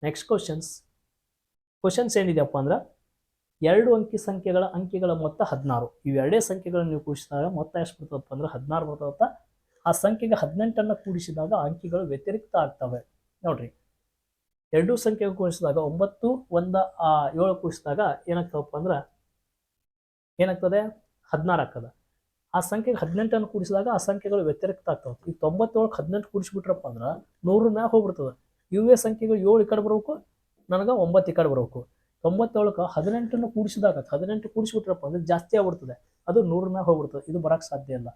ನೆಕ್ಸ್ಟ್ ಕ್ವಶನ್ಸ್ ಕ್ವಶನ್ಸ್ ಏನಿದೆಯಪ್ಪ ಅಂದ್ರೆ? ಎರಡು ಅಂಕಿ ಸಂಖ್ಯೆಗಳ ಅಂಕಿಗಳ ಮೊತ್ತ ಹದಿನಾರು. ಇವೆರಡೇ ಸಂಖ್ಯೆಗಳನ್ನು ನೀವು ಕೂಡಿಸಿದಾಗ ಮೊತ್ತ ಎಷ್ಟು ಬರ್ತದಪ್ಪ ಅಂದ್ರೆ? ಹದಿನಾರು ಬರ್ತದಪ್ಪ ಆ ಸಂಖ್ಯೆಗೆ ಹದಿನೆಂಟನ್ನು ಕೂಡಿಸಿದಾಗ ಅಂಕಿಗಳು ವ್ಯತಿರಿಕ್ತ ಆಗ್ತವೆ. ನೋಡ್ರಿ. ಎರಡೂ ಸಂಖ್ಯೆ ಕೂಡಿಸಿದಾಗ ಒಂಬತ್ತು, ಒಂದ ಏಳು ಕೂಡಿಸಿದಾಗ ಏನಾಗ್ತವಪ್ಪ ಅಂದ್ರೆ ಏನಾಗ್ತದೆ? ಹದಿನಾರು ಆಗ್ತದೆ. ಆ ಸಂಖ್ಯೆಗೆ ಹದಿನೆಂಟನ್ನು ಕೂಡಿಸಿದಾಗ ಆ ಸಂಖ್ಯೆಗಳು ವ್ಯತಿರಿಕ್ತ ಆಗ್ತವೆ. ಈ ತೊಂಬತ್ತೇಳಕ್ಕೆ ಹದಿನೆಂಟು ಕೂಡಿಸ್ಬಿಟ್ರಪ್ಪ ಅಂದ್ರೆ ನೂರ ಮ್ಯಾಗ ಹೋಗ್ಬಿಡ್ತದೆ. ಇವೇ ಸಂಖ್ಯೆಗಳು ಏಳು ಈ ಕಡೆ ಬರಬೇಕು, ನನಗೆ ಒಂಬತ್ತು ಈ ಕಡೆ ಬರಬೇಕು. ತೊಂಬತ್ತೇಳಕ್ಕೆ ಹದಿನೆಂಟನ್ನು ಕೂಡಿಸಿದಾಗ ಹದಿನೆಂಟು ಕೂಡಿಸ್ಬಿಟ್ರಪ್ಪ ಅಂದ್ರೆ ಜಾಸ್ತಿ ಆಗ್ಬಿಡ್ತದೆ. ಅದು ನೂರ ಮ್ಯಾಗ ಹೋಗ್ಬಿಡ್ತದೆ. ಇದು ಬರಕ್ಕೆ ಸಾಧ್ಯ ಇಲ್ಲ.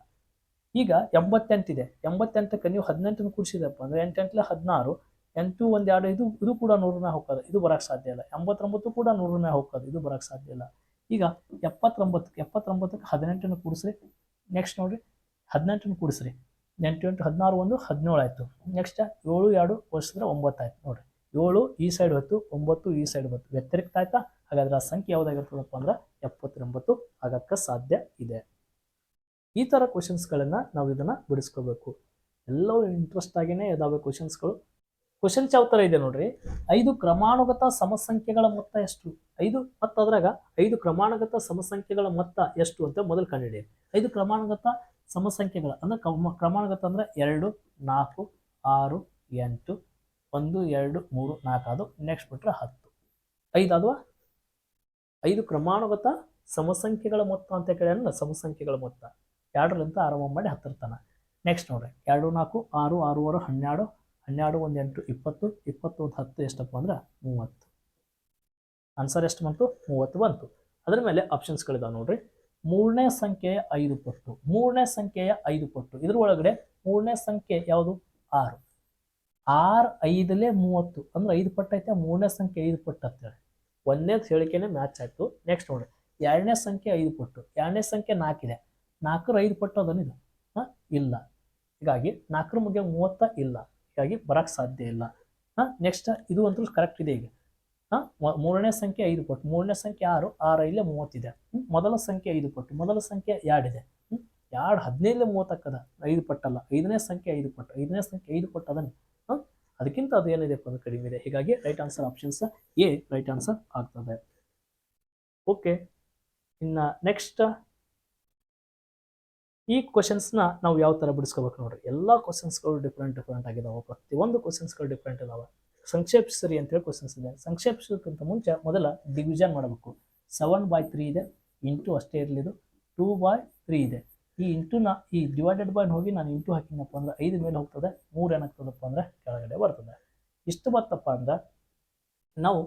ಈಗ ಎಂಬತ್ತೆಂಟಿದೆ. ಎಂಬತ್ತೆಂಟಕ್ಕೆ ನೀವು ಹದಿನೆಂಟನ್ನು ಕೂಡಿಸಿದಪ್ಪ ಅಂದ್ರೆ ಎಂಟೆಂಟ್ಲೆ ಹದಿನಾರು. ಎಂಟು ಒಂದು ಎರಡು ಇದು ಇದು ಕೂಡ ನೂರು ಮೇಲೆ ಹೋಗ್ತದೆ. ಇದು ಬರೋಕ್ಕೆ ಸಾಧ್ಯ ಇಲ್ಲ. ಎಂಬತ್ತೊಂಬತ್ತು ಕೂಡ ನೂರು ಮೇಲೆ ಹೋಗ್ತದೆ. ಇದು ಬರೋಕ್ಕೆ ಸಾಧ್ಯ ಇಲ್ಲ. ಈಗ ಎಪ್ಪತ್ತೊಂಬತ್ತಕ್ಕೆ ಎಪ್ಪತ್ತೊಂಬತ್ತಕ್ಕೆ ಹದಿನೆಂಟನ್ನು ಕೂಡಿಸ್ರಿ. ನೆಕ್ಸ್ಟ್ ನೋಡಿರಿ. ಹದಿನೆಂಟನ್ನು ಕೂಡಿಸ್ರಿ. ಎಂಟು ಎಂಟು, ಹದಿನಾರು ಒಂದು, ಹದಿನೇಳು ಆಯಿತು. ನೆಕ್ಸ್ಟ್ ಏಳು, ಎರಡು ಕೂಡಿಸಿದ್ರೆ ಒಂಬತ್ತು ಆಯ್ತು. ನೋಡಿರಿ. ಏಳು, ಈ ಸೈಡ್ ಹೊತ್ತು ಒಂಬತ್ತು, ಈ ಸೈಡ್ ಬಂತು. ವ್ಯತಿರಿಕ್ತ ಆಯ್ತಾ? ಹಾಗಾದ್ರೆ ಆ ಸಂಖ್ಯೆ ಯಾವುದಾಗಿರ್ತದಪ್ಪ ಅಂದ್ರೆ ಎಪ್ಪತ್ತೊಂಬತ್ತು ಆಗಕ್ಕೆ ಸಾಧ್ಯ ಇದೆ. ಈ ಥರ ಕ್ವಶನ್ಸ್ಗಳನ್ನು ನಾವು ಇದನ್ನು ಬಿಡಿಸ್ಕೋಬೇಕು. ಎಲ್ಲವೂ ಇಂಟ್ರೆಸ್ಟ್ ಆಗಿನೇ ಇದಾವೆ ಕ್ವಶನ್ಸ್ಗಳು ಕ್ವಶನ್ಸ್ ಯಾವ ಇದೆ ನೋಡ್ರಿ? ಐದು ಕ್ರಮಾನುಗತ ಸಮಸಂಖ್ಯೆಗಳ ಮೊತ್ತ ಎಷ್ಟು? ಐದು ಮತ್ತು ಅದ್ರಾಗ ಐದು ಕ್ರಮಾನುಗತ ಸಮಸಂಖ್ಯೆಗಳ ಮೊತ್ತ ಎಷ್ಟು ಅಂತ ಮೊದಲು ಕಂಡುಹಿಡಿಯಿರಿ ಐದು ಕ್ರಮಾನುಗತ ಸಮಸಂಖ್ಯೆಗಳ ಅಂದ್ರೆ ಕ್ರಮ, ಕ್ರಮಾನುಗತ ಅಂದ್ರೆ ಎರಡು, ನಾಲ್ಕು, ಆರು, ಎಂಟು, ಒಂದು, ಎರಡು, ಮೂರು, ನಾಲ್ಕು, ಅದು ನೆಕ್ಸ್ಟ್ ಬಿಟ್ರೆ ಹತ್ತು. ಐದು ಅಲ್ವಾ ಐದು ಕ್ರಮಾನುಗತ ಸಮಸಂಖ್ಯೆಗಳ ಮೊತ್ತ ಅಂತ ಕೇಳಿದ್ರೆ ಸಮಸಂಖ್ಯೆಗಳ ಮೊತ್ತ. ಎರಡರಿಂದ ಆರಂಭ ಮಾಡಿ ಹತ್ತರ ತನ ನೆಕ್ಸ್ಟ್ ನೋಡ್ರಿ. ಎರಡು, ನಾಲ್ಕು, ಆರು ಆರು ಆರು ಹನ್ನೆರಡು ಹನ್ನೆರಡು ಒಂದು ಎಂಟು ಇಪ್ಪತ್ತು ಇಪ್ಪತ್ತು ಒಂದು ಹತ್ತು ಎಷ್ಟಪ್ಪ ಅಂದ್ರೆ ಮೂವತ್ತು. ಆನ್ಸರ್ ಎಷ್ಟು ಬಂತು? ಮೂವತ್ತು ಬಂತು. ಅದರ ಮೇಲೆ ಆಪ್ಷನ್ಸ್ಗಳಿದಾವೆ ನೋಡ್ರಿ. ಮೂರನೇ ಸಂಖ್ಯೆಯ ಐದು ಪಟ್ಟು. ಮೂರನೇ ಸಂಖ್ಯೆಯ ಐದು ಪಟ್ಟು. ಇದ್ರ ಒಳಗಡೆ ಮೂರನೇ ಸಂಖ್ಯೆ ಯಾವುದು? ಆರು. ಆರು ಐದಲೇ ಮೂವತ್ತು. ಅಂದ್ರೆ ಐದು ಪಟ್ಟು ಐತೆ, ಮೂರನೇ ಸಂಖ್ಯೆ ಐದು ಪಟ್ಟು ಅಂತೇಳಿ. ಒಂದನೇ ಹೇಳಿಕೆನೇ ಮ್ಯಾಚ್ ಆಯಿತು. ನೆಕ್ಸ್ಟ್ ನೋಡಿ ಎರಡನೇ ಸಂಖ್ಯೆ ಐದು ಪಟ್ಟು. ಎರಡನೇ ಸಂಖ್ಯೆ ನಾಲ್ಕಿದೆ ನಾಲ್ಕರ ಐದು ಪಟ್ಟು ಅದನ್ನಿದೆ ಹಾಂ? ಇಲ್ಲ. ಹೀಗಾಗಿ ನಾಲ್ಕರ ಮುಗಿಯ ಮೂವತ್ತ ಇಲ್ಲ. ಹೀಗಾಗಿ ಬರಕ್ಕೆ ಸಾಧ್ಯ ಇಲ್ಲ. ಹಾಂ? ನೆಕ್ಸ್ಟ್ ಇದು ಅಂತೂ ಕರೆಕ್ಟ್ ಇದೆ ಈಗ. ಹಾಂ? ಮೂರನೇ ಸಂಖ್ಯೆ ಐದು ಪಟ್ಟು ಮೂರನೇ ಸಂಖ್ಯೆ ಆರು ಆರು ಇಲ್ಲೇ ಮೂವತ್ತಿದೆ? ಮೊದಲ ಸಂಖ್ಯೆ ಐದು ಪಟ್ಟು ಮೊದಲ ಸಂಖ್ಯೆ ಎರಡಿದೆ ಎರಡು ಹದಿನೈದಲೇ ಮೂವತ್ತಕ್ಕದ, ಐದು ಪಟ್ಟಲ್ಲ, ಐದನೇ ಸಂಖ್ಯೆ ಐದು ಪಟ್ಟು ಐದನೇ ಸಂಖ್ಯೆ ಐದು ಪಟ್ಟು ಅದನ್ನು. ಹಾಂ? ಅದಕ್ಕಿಂತ ಅದು ಏನಿದೆ ಅದು ಕಡಿಮೆ ಇದೆ. ಹೀಗಾಗಿ right answer options A right answer ಆಗ್ತದೆ. ಓಕೆ ಇನ್ನು ನೆಕ್ಸ್ಟ್ ಈ ಕ್ವಶನ್ಸ್ನ ನಾವು ಯಾವ ಥರ ಬಿಡಿಸ್ಕೋಬೇಕು ನೋಡ್ರಿ? ಎಲ್ಲ ಕ್ವಶನ್ಸ್ಗಳು ಡಿಫ್ರೆಂಟ್ ಡಿಫ್ರೆಂಟ್ ಆಗಿದಾವೆ. ಪ್ರತಿಯೊಂದು ಕ್ವಶನ್ಸ್ಗಳು ಡಿಫ್ರೆಂಟ್ ಇದಾವೆ. ಸಂಕ್ಷೇಪಿಸರಿ ಅಂತೇಳಿ ಕ್ವಶನ್ಸ್ ಇದೆ. ಸಂಕ್ಷೇಪಿಸೋಕ್ಕಿಂತ ಮುಂಚೆ ಮೊದಲ ಡಿವಿಷನ್ ಮಾಡಬೇಕು. ಸೆವೆನ್ ಬೈ ತ್ರೀ ಇದೆ. ಇಂಟು ಅಷ್ಟೇ ಇರಲಿ ಇದು ಟೂ ಬೈ ತ್ರೀ ಇದೆ. ಈ ಇಂಟುನ ಈ ಡಿವೈಡೆಡ್ ಬೈ ಹೋಗಿ ನಾನು ಇಂಟು ಹಾಕಿನಪ್ಪ ಅಂದ್ರೆ ಐದು ಮೇಲೆ ಹೋಗ್ತದೆ. ಮೂರು ಏನಾಗ್ತದಪ್ಪ ಅಂದ್ರೆ ಕೆಳಗಡೆ ಬರ್ತದೆ. ಇಷ್ಟು ಬರ್ತಪ್ಪ ಅಂದ್ರೆ ನಾವು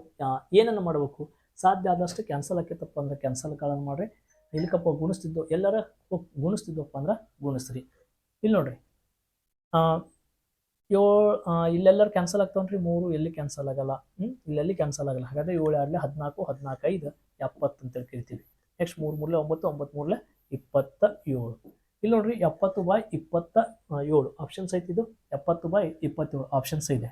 ಏನನ್ನು ಮಾಡಬೇಕು? ಸಾಧ್ಯ ಆದಷ್ಟು ಕ್ಯಾನ್ಸಲ್ ಆಕೈತಪ್ಪ ಅಂದ್ರೆ ಕ್ಯಾನ್ಸಲ್ಗಳನ್ನು ಮಾಡ್ರಿ. ಇಲ್ಲಕಪ್ಪ ಗುಣಿಸ್ತಿದ್ದು, ಎಲ್ಲರ ಗುಣಿಸ್ತಿದ್ದಪ್ಪ ಅಂದ್ರೆ ಗುಣಿಸ್ರಿ. ಇಲ್ಲಿ ನೋಡ್ರಿ. ಏಳು ಇಲ್ಲೆಲ್ಲರೂ ಕ್ಯಾನ್ಸಲ್ ಆಗ್ತಾವ್ರಿ ಮೂರು, ಎಲ್ಲಿ ಕ್ಯಾನ್ಸಲ್ ಆಗಲ್ಲ. ಹ್ಞೂ ಇಲ್ಲೆಲ್ಲಿ ಕ್ಯಾನ್ಸಲ್ ಆಗಲ್ಲ. ಹಾಗಾದ್ರೆ ಏಳು ಆಗಲಿ ಹದಿನಾಲ್ಕು ಹದಿನಾಲ್ಕೈದು ಐದು ಎಪ್ಪತ್ತು ಅಂತೇಳಿ ಕರಿತೀವಿ. ನೆಕ್ಸ್ಟ್ ಮೂರು ಮೂರಲೆ ಒಂಬತ್ತು ಒಂಬತ್ತು ಮೂರಲೆ ಇಪ್ಪತ್ತ ಏಳು. ಇಲ್ಲಿ ನೋಡ್ರಿ, ಎಪ್ಪತ್ತು ಬಾಯ್ ಇಪ್ಪತ್ತ ಏಳು. ಆಪ್ಷನ್ಸ್ ಐತಿದು ಎಪ್ಪತ್ತು ಬೈ ಇಪ್ಪತ್ತೇಳು ಆಪ್ಷನ್ಸ್ ಇದೆ.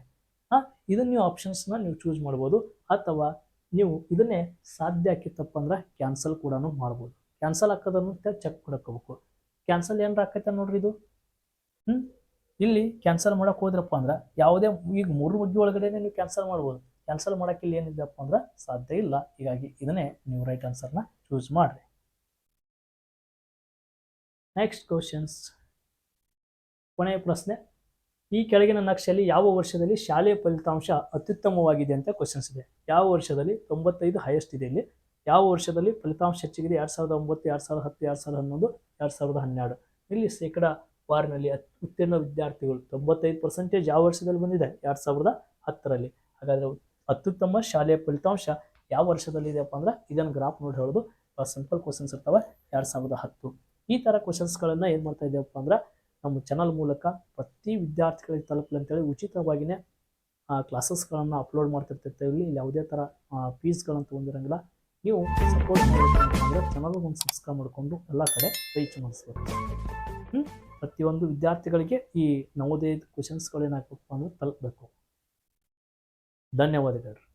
ಹಾಂ ಇದನ್ನು ನೀವು ಆಪ್ಷನ್ಸ್ನ ನೀವು ಚೂಸ್ ಮಾಡ್ಬೋದು. ಅಥವಾ ನೀವು ಇದನ್ನೇ ಸಾಧ್ಯ ಆಕಿತ್ತಪ್ಪ ಅಂದ್ರೆ ಕ್ಯಾನ್ಸಲ್ ಕೂಡ ಮಾಡ್ಬೋದು. ಕ್ಯಾನ್ಸಲ್ ಹಾಕೋದನ್ನು ಚೆಕ್ ಮಾಡ್ಕೋಬೇಕು ಕ್ಯಾನ್ಸಲ್ ಏನಾರ ಆಕೈತೆ ನೋಡ್ರಿ ಇದು? ಹ್ಞೂ ಇಲ್ಲಿ ಕ್ಯಾನ್ಸಲ್ ಮಾಡೋಕೆ ಹೋದ್ರಪ್ಪ ಅಂದ್ರೆ ಯಾವುದೇ ಈಗ ಮೂರು ಬಗ್ಗೆ ಒಳಗಡೆ ನೀವು ಕ್ಯಾನ್ಸಲ್ ಮಾಡ್ಬೋದು. ಕ್ಯಾನ್ಸಲ್ ಮಾಡೋಕೆ ಇಲ್ಲಿ ಏನಿದೆಯಪ್ಪ ಅಂದ್ರೆ ಸಾಧ್ಯ ಇಲ್ಲ. ಹೀಗಾಗಿ ಇದನ್ನೇ ನೀವು ರೈಟ್ ಆನ್ಸರ್ನ ಚೂಸ್ ಮಾಡಿರಿ. ನೆಕ್ಸ್ಟ್ ಕ್ವಶನ್ಸ್ ಕೊನೆಯ ಪ್ರಶ್ನೆ. ಈ ಕೆಳಗಿನ ನಕ್ಷೆಯಲ್ಲಿ ಯಾವ ವರ್ಷದಲ್ಲಿ ಶಾಲೆಯ ಫಲಿತಾಂಶ ಅತ್ಯುತ್ತಮವಾಗಿದೆ ಅಂತ ಕ್ವಶನ್ಸ್ ಇದೆ. ಯಾವ ವರ್ಷದಲ್ಲಿ ತೊಂಬತ್ತೈದು ಹೈಯೆಸ್ಟ್ ಇದೆ ಇಲ್ಲಿ? ಯಾವ ವರ್ಷದಲ್ಲಿ ಫಲಿತಾಂಶ ಹೆಚ್ಚಿಗಿದೆ? ಎರಡು ಸಾವಿರದ ಒಂಬತ್ತು, ಎರಡು ಸಾವಿರದ ಹತ್ತು, ಎರಡು ಸಾವಿರದ ಹನ್ನೊಂದು, ಎರಡು ಸಾವಿರದ ಹನ್ನೆರಡು. ಇಲ್ಲಿ ಶೇಕಡ ವಾರ್ನಲ್ಲಿ ಉತ್ತೀರ್ಣ ವಿದ್ಯಾರ್ಥಿಗಳು ತೊಂಬತ್ತೈದು ಪರ್ಸೆಂಟೇಜ್ ಯಾವ ವರ್ಷದಲ್ಲಿ ಬಂದಿದೆ? ಎರಡು ಸಾವಿರದ ಹತ್ತರಲ್ಲಿ. ಹಾಗಾದರೆ ಅತ್ಯುತ್ತಮ ಶಾಲೆಯ ಫಲಿತಾಂಶ ಯಾವ ವರ್ಷದಲ್ಲಿ ಇದೆಯಪ್ಪ ಅಂದ್ರೆ ಇದನ್ನು ಗ್ರಾಫ್ ನೋಡಿ ಹೇಳೋದು. ಸಿಂಪಲ್ ಕ್ವಶನ್ಸ್ ಇರ್ತವೆ. ಎರಡು ಸಾವಿರದ ಹತ್ತು. ಈ ಥರ ಕ್ವಶನ್ಸ್ಗಳನ್ನು ಏನು ಮಾಡ್ತಾ ಇದ್ದೇವಪ್ಪ ಅಂದ್ರೆ ನಮ್ಮ ಚಾನಲ್ ಮೂಲಕ ಪ್ರತಿ ವಿದ್ಯಾರ್ಥಿಗಳಿಗೆ ತಲುಪಲಿ ಅಂತೇಳಿ ಉಚಿತವಾಗಿಯೇ ಕ್ಲಾಸಸ್ಗಳನ್ನು ಅಪ್ಲೋಡ್ ಮಾಡ್ತಿರ್ತಿರ್ತೇವೆ. ಇಲ್ಲಿ ಯಾವುದೇ ಥರ ಫೀಸ್ಗಳನ್ನು ತೊಗೊಂಡಿರಂಗಿಲ್ಲ. ನೀವು ಸಪೋರ್ಟ್ ಮಾಡಬೇಕಂತಂದರೆ ಚಾನಲ್ ಒಂದು ಸಬ್ಸ್ಕ್ರೈಬ್ ಮಾಡಿಕೊಂಡು ಎಲ್ಲ ಕಡೆ ರೀಚ್ ಮಾಡಿಸ್ಬೇಕು. ಹ್ಞೂ ಪ್ರತಿಯೊಂದು ವಿದ್ಯಾರ್ಥಿಗಳಿಗೆ ಈ ನವೋದಯದ ಕ್ವಶನ್ಸ್ಗಳು ಏನಾಗಬೇಕು ಅಂದ್ರೆ ತಲುಪಬೇಕು. ಧನ್ಯವಾದಗಳು.